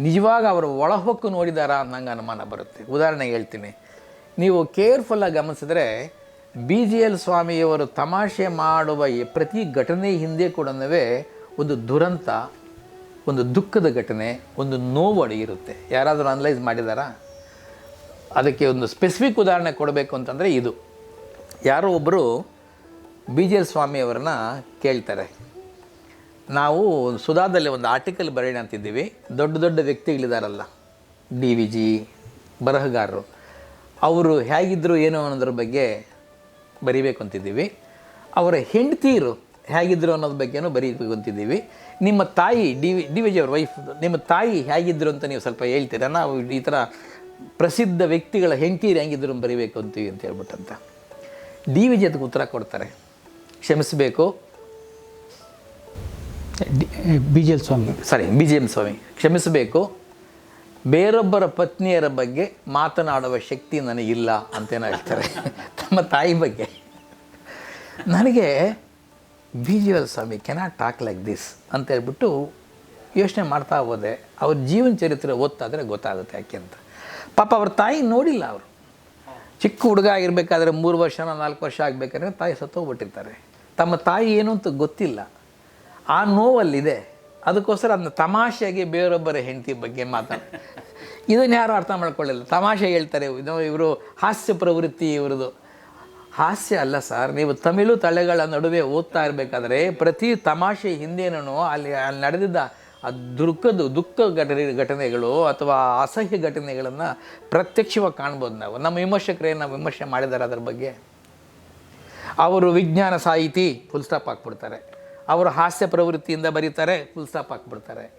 ನಿಜವಾಗ ಅವರು ಒಳಹೊಕ್ಕು ನೋಡಿದಾರಾ ಅನ್ನಂಗೆ ಅನುಮಾನ ಬರುತ್ತೆ. ಉದಾಹರಣೆ ಹೇಳ್ತೀನಿ. ನೀವು ಕೇರ್ಫುಲ್ಲಾಗಿ ಗಮನಿಸಿದ್ರೆ ಬಿ ಜಿ ಎಲ್ ಸ್ವಾಮಿಯವರು ತಮಾಷೆ ಮಾಡುವ ಪ್ರತಿ ಘಟನೆ ಹಿಂದೆ ಕೂಡ ಒಂದು ದುರಂತ ಒಂದು ದುಃಖದ ಘಟನೆ, ಒಂದು ನೋವು ಅಡಗಿರುತ್ತೆ. ಯಾರಾದರೂ ಅನಲೈಸ್ ಮಾಡಿದಾರಾ? ಅದಕ್ಕೆ ಒಂದು ಸ್ಪೆಸಿಫಿಕ್ ಉದಾಹರಣೆ ಕೊಡಬೇಕು ಅಂತಂದರೆ ಇದು. ಯಾರೋ ಒಬ್ಬರು ಬಿ ಜಿ ಸ್ವಾಮಿಯವರನ್ನ ಕೇಳ್ತಾರೆ. ನಾವು ಸುಧಾದಲ್ಲಿ ಒಂದು ಆರ್ಟಿಕಲ್ ಬರೆಯೋಣ ಅಂತಿದ್ದೀವಿ. ದೊಡ್ಡ ದೊಡ್ಡ ವ್ಯಕ್ತಿಗಳಿದಾರಲ್ಲ ಡಿ ವಿ ಜಿ ಬರಹಗಾರರು. ಅವರು ಹೇಗಿದ್ದರು ಏನು ಅನ್ನೋದ್ರ ಬಗ್ಗೆ ಬರಿಬೇಕು ಅಂತಿದ್ದೀವಿ. ಅವರ ಹೆಂಡತಿಯರು ಹೇಗಿದ್ದರು ಅನ್ನೋದ್ರ ಬಗ್ಗೆನೂ ಬರೀಬೇಕು ಅಂತಿದ್ದೀವಿ. ನಿಮ್ಮ ತಾಯಿ D V D V G ಅವ್ರ ವೈಫ್ ನಿಮ್ಮ ತಾಯಿ ಹೇಗಿದ್ದರು ಅಂತ ನೀವು ಸ್ವಲ್ಪ ಹೇಳ್ತೀರಾ? ನಾವು ಈ ಥರ ಪ್ರಸಿದ್ಧ ವ್ಯಕ್ತಿಗಳ ಹೆಂಡತೀರು ಹೆಂಗಿದ್ರು ಬರೀಬೇಕು ಅಂತೀವಿ ಅಂತ ಹೇಳ್ಬಿಟ್ಟಂತ. ಡಿ ವಿ ಜಿ ಅದಕ್ಕೆ ಉತ್ತರ ಕೊಡ್ತಾರೆ. ಕ್ಷಮಿಸಬೇಕು. B G L Swamy. Sorry B G M Swamy. ಕ್ಷಮಿಸಬೇಕು. ಬೇರೊಬ್ಬರ ಪತ್ನಿಯರ ಬಗ್ಗೆ ಮಾತನಾಡುವ ಶಕ್ತಿ ನನಗಿಲ್ಲ ಅಂತೇನೋ ಹೇಳ್ತಾರೆ. (laughs) ತಮ್ಮ ತಾಯಿ ಬಗ್ಗೆ. ನನಗೆ L Swamy cannot talk like this ಅಂತ ಹೇಳ್ಬಿಟ್ಟು ಯೋಚನೆ ಮಾಡ್ತಾ ಹೋದೆ. ಅವ್ರ ಜೀವನ ಚರಿತ್ರೆ ಓದ್ತಾದರೆ ಗೊತ್ತಾಗುತ್ತೆ ಯಾಕೆ ಅಂತ. ಪಾಪ ಅವ್ರ ತಾಯಿ ನೋಡಿಲ್ಲ ಅವರು. ಚಿಕ್ಕ ಹುಡುಗ ಆಗಿರಬೇಕಾದ್ರೆ ಮೂರು ವರ್ಷನ ನಾಲ್ಕು ವರ್ಷ ಆಗಬೇಕಾದ್ರೆ ತಾಯಿ ಸತ್ತೋಗ್ಬಿಟ್ಟಿರ್ತಾರೆ. ತಮ್ಮ ತಾಯಿ ಏನು ಅಂತ ಗೊತ್ತಿಲ್ಲ. ಆ ನೋವಲ್ಲಿದೆ. ಅದಕ್ಕೋಸ್ಕರ ಅದನ್ನ ತಮಾಷೆಗೆ ಬೇರೊಬ್ಬರ ಹೆಂಡತಿ ಬಗ್ಗೆ ಮಾತಾಡ. ಇದನ್ನು ಯಾರು ಅರ್ಥ ಮಾಡ್ಕೊಳ್ಳಿಲ್ಲ. ತಮಾಷೆ ಹೇಳ್ತಾರೆ ಇದು ಇವರು ಹಾಸ್ಯ ಪ್ರವೃತ್ತಿ ಇವ್ರದ್ದು. ಹಾಸ್ಯ ಅಲ್ಲ ಸರ್. ನೀವು ತಮಿಳು ತಳೆಗಳ ನಡುವೆ ಓದ್ತಾ ಇರಬೇಕಾದ್ರೆ ಪ್ರತಿ ತಮಾಷೆ ಹಿಂದೇನೋ ಅಲ್ಲಿ ಅಲ್ಲಿ ನಡೆದಿದ್ದ ಆ ದುಃಖದ ದುಃಖ ಘಟನೆ, ಘಟನೆಗಳು ಅಥವಾ ಅಸಹ್ಯ ಘಟನೆಗಳನ್ನು ಪ್ರತ್ಯಕ್ಷವಾಗಿ ಕಾಣ್ಬೋದು ನಾವು. ನಮ್ಮ ವಿಮರ್ಶಕರು ವಿಮರ್ಶೆ ಮಾಡಿದ್ದಾರೆ ಅದರ ಬಗ್ಗೆ. ಅವರು ವಿಜ್ಞಾನ ಸಾಹಿತಿ ಫುಲ್ ಸ್ಟಾಪ್ ಹಾಕ್ಬಿಡ್ತಾರೆ. ಅವರು ಹಾಸ್ಯ ಪ್ರವೃತ್ತಿಯಿಂದ ಬರೀತಾರೆ ಫುಲ್ ಸ್ಟಾಪ್ ಹಾಕ್ಬಿಡ್ತಾರೆ.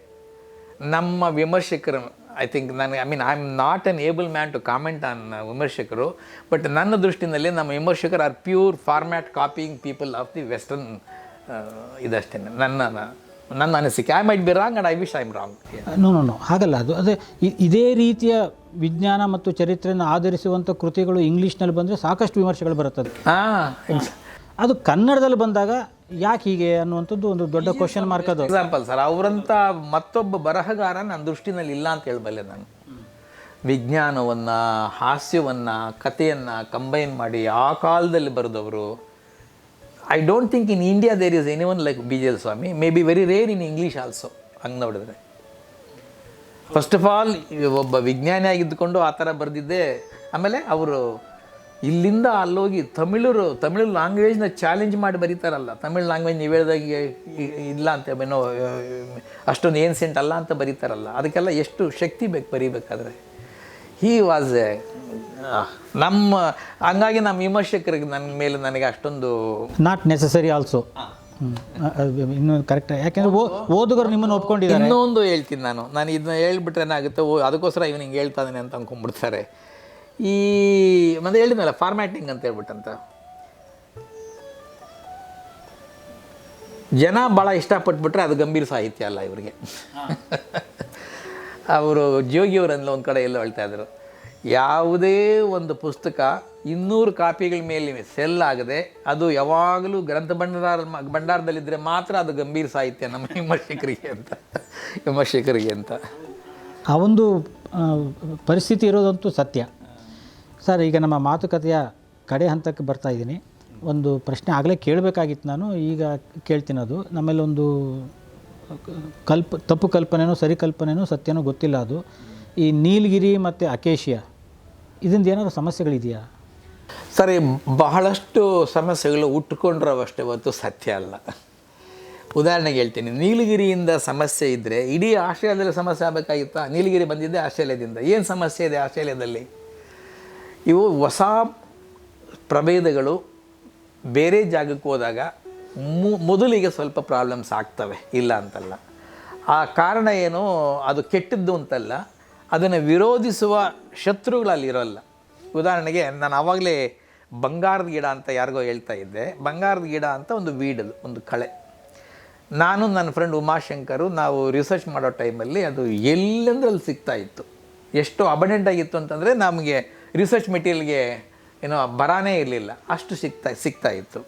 ನಮ್ಮ ವಿಮರ್ಶಕರು ಐ ಥಿಂಕ್ ನನಗೆ I mean I am not an able man to comment on ವಿಮರ್ಶಕರು ಬಟ್ ನನ್ನ ದೃಷ್ಟಿನಲ್ಲಿ ನಮ್ಮ ವಿಮರ್ಶಕರು are pure format copying people of the western ಇದಷ್ಟೇ. ನನ್ನ ನನ್ನ ಅನಿಸಿಕೆ. I might be wrong and I wish I am wrong no no no ಹಾಗಲ್ಲ. ಅದು ಅದೇ ಇದೇ ರೀತಿಯ ವಿಜ್ಞಾನ ಮತ್ತು ಚರಿತ್ರೆಯನ್ನು ಆಧರಿಸುವಂಥ ಕೃತಿಗಳು ಇಂಗ್ಲೀಷ್ನಲ್ಲಿ ಬಂದರೆ ಸಾಕಷ್ಟು ವಿಮರ್ಶೆಗಳು ಬರುತ್ತದೆ ಹಾಂ ಅದು ಕನ್ನಡದಲ್ಲಿ ಬಂದಾಗ ಯಾಕೆ ಹೀಗೆ ಅನ್ನುವಂಥದ್ದು ಒಂದು ದೊಡ್ಡ ಕ್ವಶನ್ ಮಾರ್ಕ್ ಅದು. ಎಕ್ಸಾಂಪಲ್ ಸರ್ ಅವರಂಥ ಮತ್ತೊಬ್ಬ ಬರಹಗಾರ ನನ್ನ ದೃಷ್ಟಿನಲ್ಲಿ ಇಲ್ಲ ಅಂತ ಹೇಳಬಲ್ಲೆ ನಾನು. ವಿಜ್ಞಾನವನ್ನು ಹಾಸ್ಯವನ್ನು ಕಥೆಯನ್ನ ಕಂಬೈನ್ ಮಾಡಿ ಆ ಕಾಲದಲ್ಲಿ ಬರೆದವರು. I don't think in India there is any one like B J Swamy maybe very rare in English also ಹಂಗೆ ನೋಡಿದ್ರೆ ಫಸ್ಟ್ ಆಫ್ ಆಲ್ ಒಬ್ಬ ವಿಜ್ಞಾನಿ ಆಗಿದ್ದುಕೊಂಡು ಆ ಥರ ಬರೆದಿದ್ದೆ. ಆಮೇಲೆ ಅವರು ಇಲ್ಲಿಂದ ಅಲ್ಲೋಗಿ ತಮಿಳರು ತಮಿಳು ಲ್ಯಾಂಗ್ವೇಜ್ನ ಚಾಲೆಂಜ್ ಮಾಡಿ ಬರೀತಾರಲ್ಲ. ತಮಿಳ್ ಲ್ಯಾಂಗ್ವೇಜ್ ನೀವು ಹೇಳ್ದಾಗೆ ಇಲ್ಲ ಅಂತ ಏನೋ ಅಷ್ಟೊಂದು ಏನ್ಸೆಂಟ್ ಅಲ್ಲ ಅಂತ ಬರೀತಾರಲ್ಲ. ಅದಕ್ಕೆಲ್ಲ ಎಷ್ಟು ಶಕ್ತಿ ಬೇಕು ಬರೀಬೇಕಾದ್ರೆ? ಹೀ ವಾಸ್ ಎ ನಮ್ಮ ಹಂಗಾಗಿ ನಮ್ಮ ವಿಮರ್ಶಕರಿಗೆ ನನ್ನ ಮೇಲೆ ನನಗೆ ಅಷ್ಟೊಂದು ನಾಟ್ ನೆಸಸರಿ ಆಲ್ಸೋ ಇನ್ನೂ ಕರೆಕ್ಟ್ ಯಾಕೆಂದ್ರೆ ಓದುಗರು ನಿಮ್ಮನ್ನು ಒಪ್ಕೊಂಡಿದ್ದಾರೆ. ಇನ್ನೊಂದು ಹೇಳ್ತೀನಿ ನಾನು. ನಾನು ಇದನ್ನ ಹೇಳ್ಬಿಟ್ರೆ ಏನಾಗುತ್ತೆ ಅದಕ್ಕೋಸ್ಕರ ಇವನು ಹೇಳ್ತಾನೆ ಹೇಳ್ತಾ ಇದ್ದಾನೆ ಅಂತ ಅಂದ್ಕೊಂಡ್ಬಿಡ್ತಾರೆ ಈ ಮತ್ತೆ ಹೇಳಿದ್ನಲ್ಲ ಫಾರ್ಮ್ಯಾಟಿಂಗ್ ಅಂತ ಹೇಳ್ಬಿಟ್ಟಂತ. ಜನ ಭಾಳ ಇಷ್ಟಪಟ್ಬಿಟ್ರೆ ಅದು ಗಂಭೀರ ಸಾಹಿತ್ಯ ಅಲ್ಲ ಇವರಿಗೆ. ಅವರು ಜೋಗಿಯವರೆಲ್ಲ ಒಂದು ಕಡೆ ಎಲ್ಲ ಹೇಳ್ತಾ ಇದ್ರು. ಯಾವುದೇ ಒಂದು ಪುಸ್ತಕ ಇನ್ನೂರು ಕಾಪಿಗಳ ಮೇಲೆ ಸೆಲ್ ಆಗದೆ ಅದು ಯಾವಾಗಲೂ ಗ್ರಂಥ ಭಂಡಾರ ಭಂಡಾರದಲ್ಲಿದ್ದರೆ ಮಾತ್ರ ಅದು ಗಂಭೀರ ಸಾಹಿತ್ಯ ನಮ್ಮ ವಿಮರ್ಶಕರಿಗೆ ಅಂತ. ವಿಮರ್ಶಕರಿಗೆ ಅಂತ. ಆ ಒಂದು ಪರಿಸ್ಥಿತಿ ಇರೋದಂತೂ ಸತ್ಯ. ಸರ್, ಈಗ ನಮ್ಮ ಮಾತುಕತೆಯ ಕಡೆ ಹಂತಕ್ಕೆ ಬರ್ತಾ ಇದ್ದೀನಿ. ಒಂದು ಪ್ರಶ್ನೆ ಆಗಲೇ ಕೇಳಬೇಕಾಗಿತ್ತು ನಾನು, ಈಗ ಕೇಳ್ತೀನಿ ಅದು. ನಮ್ಮಲ್ಲಿ ಒಂದು ಕಲ್ಪ, ತಪ್ಪು ಕಲ್ಪನೆನೋ ಸರಿ ಕಲ್ಪನೆನೋ ಸತ್ಯನೋ ಗೊತ್ತಿಲ್ಲ ಅದು. ಈ ನೀಲಗಿರಿ ಮತ್ತು ಅಕೇಶಿಯಾ, ಇದರಿಂದ ಏನಾದರೂ ಸಮಸ್ಯೆಗಳಿದೆಯಾ? ಸರಿ ಬಹಳಷ್ಟು ಸಮಸ್ಯೆಗಳು ಹುಟ್ಟುಕೊಂಡ್ರವಷ್ಟೇ ಹೊತ್ತು ಸತ್ಯ ಅಲ್ಲ. ಉದಾಹರಣೆಗೆ ಹೇಳ್ತೀನಿ, ನೀಲಗಿರಿಯಿಂದ ಸಮಸ್ಯೆ ಇದ್ದರೆ ಇಡೀ ಆಸ್ಟ್ರೇಲಿಯಾದಲ್ಲಿ ಸಮಸ್ಯೆ ಆಗಬೇಕಾಗಿತ್ತಾ? ನೀಲಗಿರಿ ಬಂದಿದ್ದೆ ಆಸ್ಟ್ರೇಲಿಯಾದಿಂದ. ಏನು ಸಮಸ್ಯೆ ಇದೆ ಆಸ್ಟ್ರೇಲಿಯಾದಲ್ಲಿ? ಇವು ಹೊಸ ಪ್ರಭೇದಗಳು ಬೇರೆ ಜಾಗಕ್ಕೆ ಹೋದಾಗ ಮೊದಲಿಗೆ ಸ್ವಲ್ಪ ಪ್ರಾಬ್ಲಮ್ಸ್ ಆಗ್ತವೆ, ಇಲ್ಲ ಅಂತಲ್ಲ. ಆ ಕಾರಣ ಏನು? ಅದು ಕೆಟ್ಟದ್ದು ಅಂತಲ್ಲ. ಅದನ್ನು ವಿರೋಧಿಸುವ ಶತ್ರುಗಳಲ್ಲಿರೋಲ್ಲ ಉದಾಹರಣೆಗೆ ನಾನು ಆವಾಗಲೇ ಬಂಗಾರದ ಗಿಡ ಅಂತ ಯಾರಿಗೋ ಹೇಳ್ತಾ ಇದ್ದೆ. ಬಂಗಾರದ ಗಿಡ ಅಂತ ಒಂದು ವೀಡದು ಒಂದು ಕಳೆ. ನಾನು, ನನ್ನ ಫ್ರೆಂಡ್ ಉಮಾಶಂಕರು, ನಾವು ರಿಸರ್ಚ್ ಮಾಡೋ ಟೈಮಲ್ಲಿ ಅದು ಎಲ್ಲೆಂದ್ರಲ್ಲಿ ಸಿಗ್ತಾ ಇತ್ತು? ಎಷ್ಟು ಅಬಂಡೆಂಟ್ ಆಗಿತ್ತು ಅಂತಂದರೆ ನಮಗೆ ರಿಸರ್ಚ್ ಮೆಟೀರಿಯಲ್ಗೆ ಏನೋ ಬರಾನೇ ಇರಲಿಲ್ಲ. ಅಷ್ಟು ಸಿಗ್ತಾ ಸಿಗ್ತಾ ಇತ್ತು.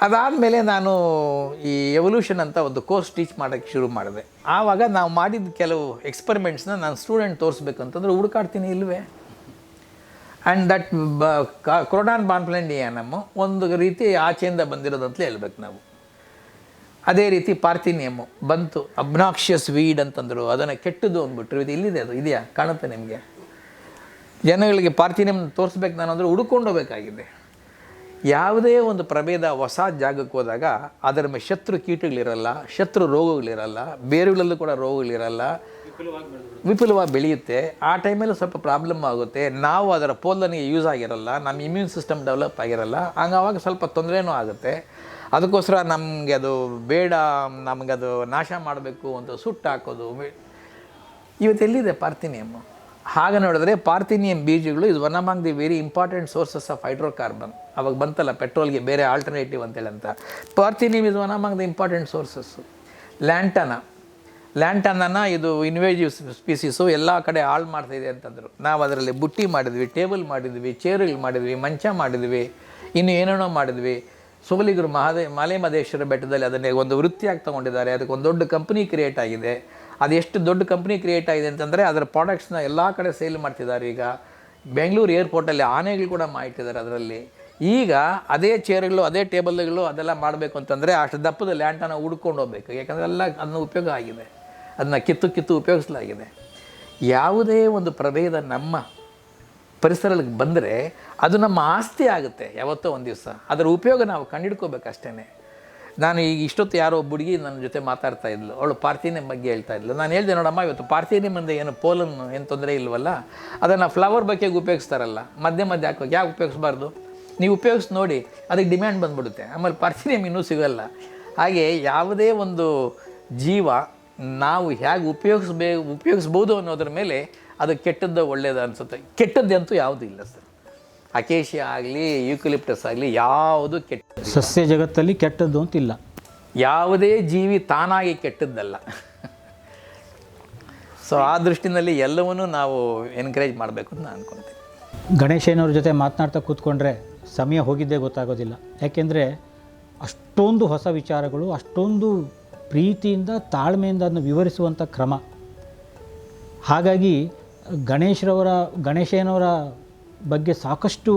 ಅದಾದಮೇಲೆ ನಾನು ಈ ಎವಲ್ಯೂಷನ್ ಅಂತ ಒಂದು ಕೋರ್ಸ್ ಟೀಚ್ ಮಾಡೋಕ್ಕೆ ಶುರು ಮಾಡಿದೆ. ಆವಾಗ ನಾವು ಮಾಡಿದ ಕೆಲವು ಎಕ್ಸ್ಪರಿಮೆಂಟ್ಸ್ನ ನಾನು ಸ್ಟೂಡೆಂಟ್ ತೋರಿಸ್ಬೇಕು ಅಂತಂದ್ರೆ ಹುಡುಕಾಡ್ತೀನಿ ಇಲ್ವೇ? ಆ್ಯಂಡ್ ದಟ್ ಬ ಕ್ರೋಡಾನ್ ಬಾನ್ಪ್ಲೆಂಡಿಯಾನಮ್ಮು ಒಂದು ರೀತಿ ಆಚೆಯಿಂದ ಬಂದಿರೋದಂತಲೇ ಹೇಳ್ಬೇಕು ನಾವು. ಅದೇ ರೀತಿ ಪಾರ್ಥಿನಿಯಮ್ಮು ಬಂತು. ಅಬ್ನಾಕ್ಷಿಯಸ್ ವೀಡ್ ಅಂತಂದರು. ಅದನ್ನು ಕೆಟ್ಟದ್ದು ಅಂದ್ಬಿಟ್ರು. ಇದು ಇಲ್ಲಿದೆ ಅದು, ಇದೆಯಾ? ಕಾಣುತ್ತೆ ನಿಮಗೆ? ಜನಗಳಿಗೆ ಪಾರ್ಥಿನಿಯಮ್ ತೋರಿಸ್ಬೇಕು ನಾನು ಅಂದರೆ ಹುಡುಕೊಂಡು ಹೋಗಬೇಕಾಗಿದೆ. ಯಾವುದೇ ಒಂದು ಪ್ರಭೇದ ಹೊಸ ಜಾಗಕ್ಕೆ ಹೋದಾಗ ಅದರ ಮೇಲೆ ಶತ್ರು ಕೀಟಗಳಿರಲ್ಲ, ಶತ್ರು ರೋಗಗಳಿರಲ್ಲ, ಬೇರುಗಳಲ್ಲೂ ಕೂಡ ರೋಗಗಳಿರಲ್ಲ, ವಿಪುಲವಾಗಿ ಬೆಳೆಯುತ್ತೆ. ಆ ಟೈಮಲ್ಲಿ ಸ್ವಲ್ಪ ಪ್ರಾಬ್ಲಮ್ ಆಗುತ್ತೆ. ನಾವು ಅದರ ಪೋಲನಿಗೆ ಯೂಸ್ ಆಗಿರಲ್ಲ, ನಮ್ಮ ಇಮ್ಯೂನ್ ಸಿಸ್ಟಮ್ ಡೆವಲಪ್ ಆಗಿರಲ್ಲ ಹಂಗಾವಾಗ ಸ್ವಲ್ಪ ತೊಂದರೆನೂ ಆಗುತ್ತೆ. ಅದಕ್ಕೋಸ್ಕರ ನಮಗೆ ಅದು ಬೇಡ ನಮಗದು ನಾಶ ಮಾಡಬೇಕು ಅಂತ ಸುಟ್ಟು ಹಾಕೋದು. ಇವತ್ತು ಎಲ್ಲಿದೆ ಪಾರ್ಥಿನಿಯಮ್ಮು ಹಾಗೆ ನೋಡಿದ್ರೆ ಪಾರ್ಥಿನಿಯಂ ಬೀಜಗಳು is one among the very important sources of hydrocarbon. ಅವಾಗ ಬಂತಲ್ಲ, ಪೆಟ್ರೋಲ್ಗೆ ಬೇರೆ ಆಲ್ಟರ್ನೇಟಿವ್ ಅಂತೇಳಿ ಅಂತ. Parthenium is one among the important sources lantana. ಲ್ಯಾಂಟನನ ಇದು ಇನ್ವೇಜಿವ್ ಸ್ಪೀಸೀಸು ಎಲ್ಲ ಕಡೆ ಹಾಳು ಮಾಡ್ತಾಯಿದೆ ಅಂತಂದರು. ನಾವು ಅದರಲ್ಲಿ ಬುಟ್ಟಿ ಮಾಡಿದ್ವಿ, ಟೇಬಲ್ ಮಾಡಿದ್ವಿ, ಚೇರುಗಳು ಮಾಡಿದ್ವಿ, ಮಂಚ ಮಾಡಿದ್ವಿ, ಇನ್ನು ಏನೇನೋ ಮಾಡಿದ್ವಿ. ಸೋಲಿಗರು ಮಹಾದೇ ಮಲೆಮಹದೇಶ್ವರ ಬೆಟ್ಟದಲ್ಲಿ ಅದನ್ನೇ ಒಂದು ವೃತ್ತಿಯಾಗಿ ತೊಗೊಂಡಿದ್ದಾರೆ, ಅದಕ್ಕೆ ಒಂದು ದೊಡ್ಡ ಕಂಪ್ನಿ ಕ್ರಿಯೇಟ್ ಆಗಿದೆ. ಅದು ಎಷ್ಟು ದೊಡ್ಡ ಕಂಪ್ನಿ ಕ್ರಿಯೇಟ್ ಆಗಿದೆ ಅಂತಂದರೆ ಅದರ ಪ್ರಾಡಕ್ಟ್ಸ್ನ ಎಲ್ಲ ಕಡೆ ಸೇಲ್ ಮಾಡ್ತಿದ್ದಾರೆ. ಈಗ ಬೆಂಗಳೂರು ಏರ್ಪೋರ್ಟಲ್ಲಿ ಆನೆಗಳು ಕೂಡ ಮಾಡಿಟ್ಟಿದ್ದಾರೆ ಅದರಲ್ಲಿ. ಈಗ ಅದೇ ಚೇರ್ಗಳು ಅದೇ ಟೇಬಲ್ಗಳು ಅದೆಲ್ಲ ಮಾಡಬೇಕು ಅಂತಂದರೆ ಅಷ್ಟು ದಪ್ಪದ ಲ್ಯಾಂಟನ್ನು ಹುಡ್ಕೊಂಡು ಹೋಗ್ಬೇಕು. ಯಾಕಂದರೆ ಎಲ್ಲ ಅದನ್ನ ಉಪಯೋಗ ಆಗಿದೆ. ಅದನ್ನ ಕಿತ್ತು ಕಿತ್ತು ಉಪಯೋಗಿಸಲಾಗಿದೆ. ಯಾವುದೇ ಒಂದು ಪ್ರಭೇದ ನಮ್ಮ ಪರಿಸರಕ್ಕೆ ಬಂದರೆ ಅದು ನಮ್ಮ ಆಸ್ತಿ ಆಗುತ್ತೆ ಯಾವತ್ತೋ ಒಂದು ದಿವಸ. ಅದರ ಉಪಯೋಗ ನಾವು ಕಂಡಿಡ್ಕೋಬೇಕು ಅಷ್ಟೇ ನಾನು ಈಗ ಇಷ್ಟೊತ್ತು ಯಾರೋ ಹುಡುಗಿ ನನ್ನ ಜೊತೆ ಮಾತಾಡ್ತಾ ಇದ್ಲು. ಅವಳು ಪಾರ್ಥಿನಿಯಂ ಬಗ್ಗೆ ಹೇಳ್ತಾ ಇದ್ಲು. ನಾನು ಹೇಳಿದೆ, ನೋಡಮ್ಮ, ಇವತ್ತು ಪಾರ್ಥಿನಿಮ್ ಅಂದರೆ ಏನು ಪೋಲನ್ ಏನು ತೊಂದರೆ ಇಲ್ವಲ್ಲ? ಅದನ್ನು ಫ್ಲವರ್ ಬಗ್ಗೆ ಉಪಯೋಗಿಸ್ತಾರಲ್ಲ? ಮಧ್ಯೆ ಮಧ್ಯೆ ಹಾಕೋಕೆ ಯಾಕೆ ಉಪಯೋಗಿಸ್ಬಾರ್ದು? ನೀವು ಉಪಯೋಗಿಸಿ ನೋಡಿ, ಅದಕ್ಕೆ ಡಿಮ್ಯಾಂಡ್ ಬಂದ್ಬಿಡುತ್ತೆ. ಆಮೇಲೆ ಪಾರ್ಥಿನಿಯಂ ಇನ್ನೂ ಸಿಗೋಲ್ಲ. ಹಾಗೆ ಯಾವುದೇ ಒಂದು ಜೀವ ನಾವು ಹೇಗೆ ಉಪಯೋಗಿಸ್ಬೇ, ಉಪಯೋಗಿಸ್ಬೋದು ಅನ್ನೋದ್ರ ಮೇಲೆ ಅದು ಕೆಟ್ಟದ್ದು ಒಳ್ಳೆಯದು ಅನಿಸುತ್ತೆ. ಕೆಟ್ಟದ್ದಂತೂ ಯಾವುದೂ ಇಲ್ಲ ಸರ್. ಅಕೇಶಿಯ ಆಗಲಿ ಯೂಕಲಿಪ್ಟಸ್ ಆಗಲಿ ಯಾವುದು ಕೆಟ್ಟ ಸಸ್ಯ ಜಗತ್ತಲ್ಲಿ ಕೆಟ್ಟದ್ದು ಅಂತಿಲ್ಲ. ಯಾವುದೇ ಜೀವಿ ತಾನಾಗಿ ಕೆಟ್ಟದ್ದಲ್ಲ. ಸೊ ಆ ದೃಷ್ಟಿನಲ್ಲಿ ಎಲ್ಲವನ್ನೂ ನಾವು ಎನ್ಕರೇಜ್ ಮಾಡಬೇಕು ಅಂತ ನಾನು ಗಣೇಶನವ್ರ ಜೊತೆ ಮಾತನಾಡ್ತಾ ಕೂತ್ಕೊಂಡ್ರೆ ಸಮಯ ಹೋಗಿದ್ದೇ ಗೊತ್ತಾಗೋದಿಲ್ಲ. ಯಾಕೆಂದರೆ ಅಷ್ಟೊಂದು ಹೊಸ ವಿಚಾರಗಳು ಅಷ್ಟೊಂದು ಪ್ರೀತಿಯಿಂದ ತಾಳ್ಮೆಯಿಂದ ಅದನ್ನು ವಿವರಿಸುವಂಥ ಕ್ರಮ. ಹಾಗಾಗಿ ಗಣೇಶ್ರವರ ಗಣೇಶಯ್ಯನವರ ಬಗ್ಗೆ ಸಾಕಷ್ಟು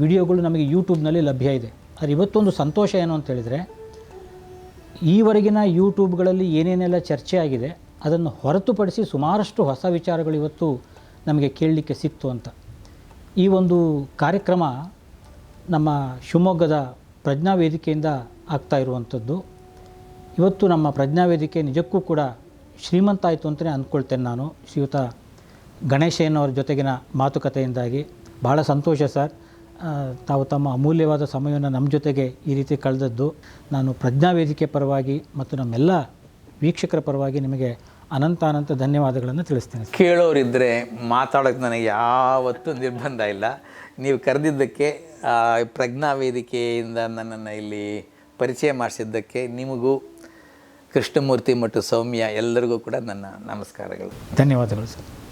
ವಿಡಿಯೋಗಳು ನಮಗೆ ಯೂಟ್ಯೂಬ್ನಲ್ಲಿ ಲಭ್ಯ ಇದೆ. ಆದರೆ ಇವತ್ತೊಂದು ಸಂತೋಷ ಏನು ಅಂತ ಹೇಳಿದರೆ, ಈವರೆಗಿನ ಯೂಟ್ಯೂಬ್ಗಳಲ್ಲಿ ಏನೇನೆಲ್ಲ ಚರ್ಚೆ ಆಗಿದೆ, ಅದನ್ನು ಹೊರತುಪಡಿಸಿ ಸುಮಾರಷ್ಟು ಹೊಸ ವಿಚಾರಗಳು ಇವತ್ತು ನಮಗೆ ಕೇಳಲಿಕ್ಕೆ ಸಿಕ್ತು ಅಂತ. ಈ ಒಂದು ಕಾರ್ಯಕ್ರಮ ನಮ್ಮ ಶಿವಮೊಗ್ಗದ ಪ್ರಜ್ಞಾ ವೇದಿಕೆಯಿಂದ ಆಗ್ತಾ ಇರುವಂಥದ್ದು. ಇವತ್ತು ನಮ್ಮ ಪ್ರಜ್ಞಾ ವೇದಿಕೆ ನಿಜಕ್ಕೂ ಕೂಡ ಶ್ರೀಮಂತ ಆಯಿತು ಅಂತಲೇ ಅಂದ್ಕೊಳ್ತೇನೆ ನಾನು ಶ್ರೀಯುತ ಗಣೇಶಯ್ಯನವ್ರ ಜೊತೆಗಿನ ಮಾತುಕತೆಯಿಂದಾಗಿ ಬಹಳ ಸಂತೋಷ ಸರ್. ತಾವು ತಮ್ಮ ಅಮೂಲ್ಯವಾದ ಸಮಯವನ್ನು ನಮ್ಮ ಜೊತೆಗೆ ಈ ರೀತಿ ಕಳೆದದ್ದು. ನಾನು ಪ್ರಜ್ಞಾವೇದಿಕೆ ಪರವಾಗಿ ಮತ್ತು ನಮ್ಮೆಲ್ಲ ವೀಕ್ಷಕರ ಪರವಾಗಿ ನಿಮಗೆ ಅನಂತ ಅನಂತ ಧನ್ಯವಾದಗಳನ್ನು ತಿಳಿಸ್ತೇನೆ ಕೇಳೋರಿದ್ದರೆ ಮಾತಾಡೋಕ್ಕೆ ನನಗೆ ಯಾವತ್ತೂ ನಿರ್ಬಂಧ ಇಲ್ಲ. ನೀವು ಕರೆದಿದ್ದಕ್ಕೆ ಪ್ರಜ್ಞಾ ವೇದಿಕೆಯಿಂದ ನನ್ನನ್ನು ಇಲ್ಲಿ ಪರಿಚಯ ಮಾಡಿಸಿದ್ದಕ್ಕೆ ನಿಮಗೂ ಕೃಷ್ಣಮೂರ್ತಿ ಮತ್ತು ಸೌಮ್ಯ ಎಲ್ಲರಿಗೂ ಕೂಡ ನನ್ನ ನಮಸ್ಕಾರಗಳು. ಧನ್ಯವಾದಗಳು ಸರ್.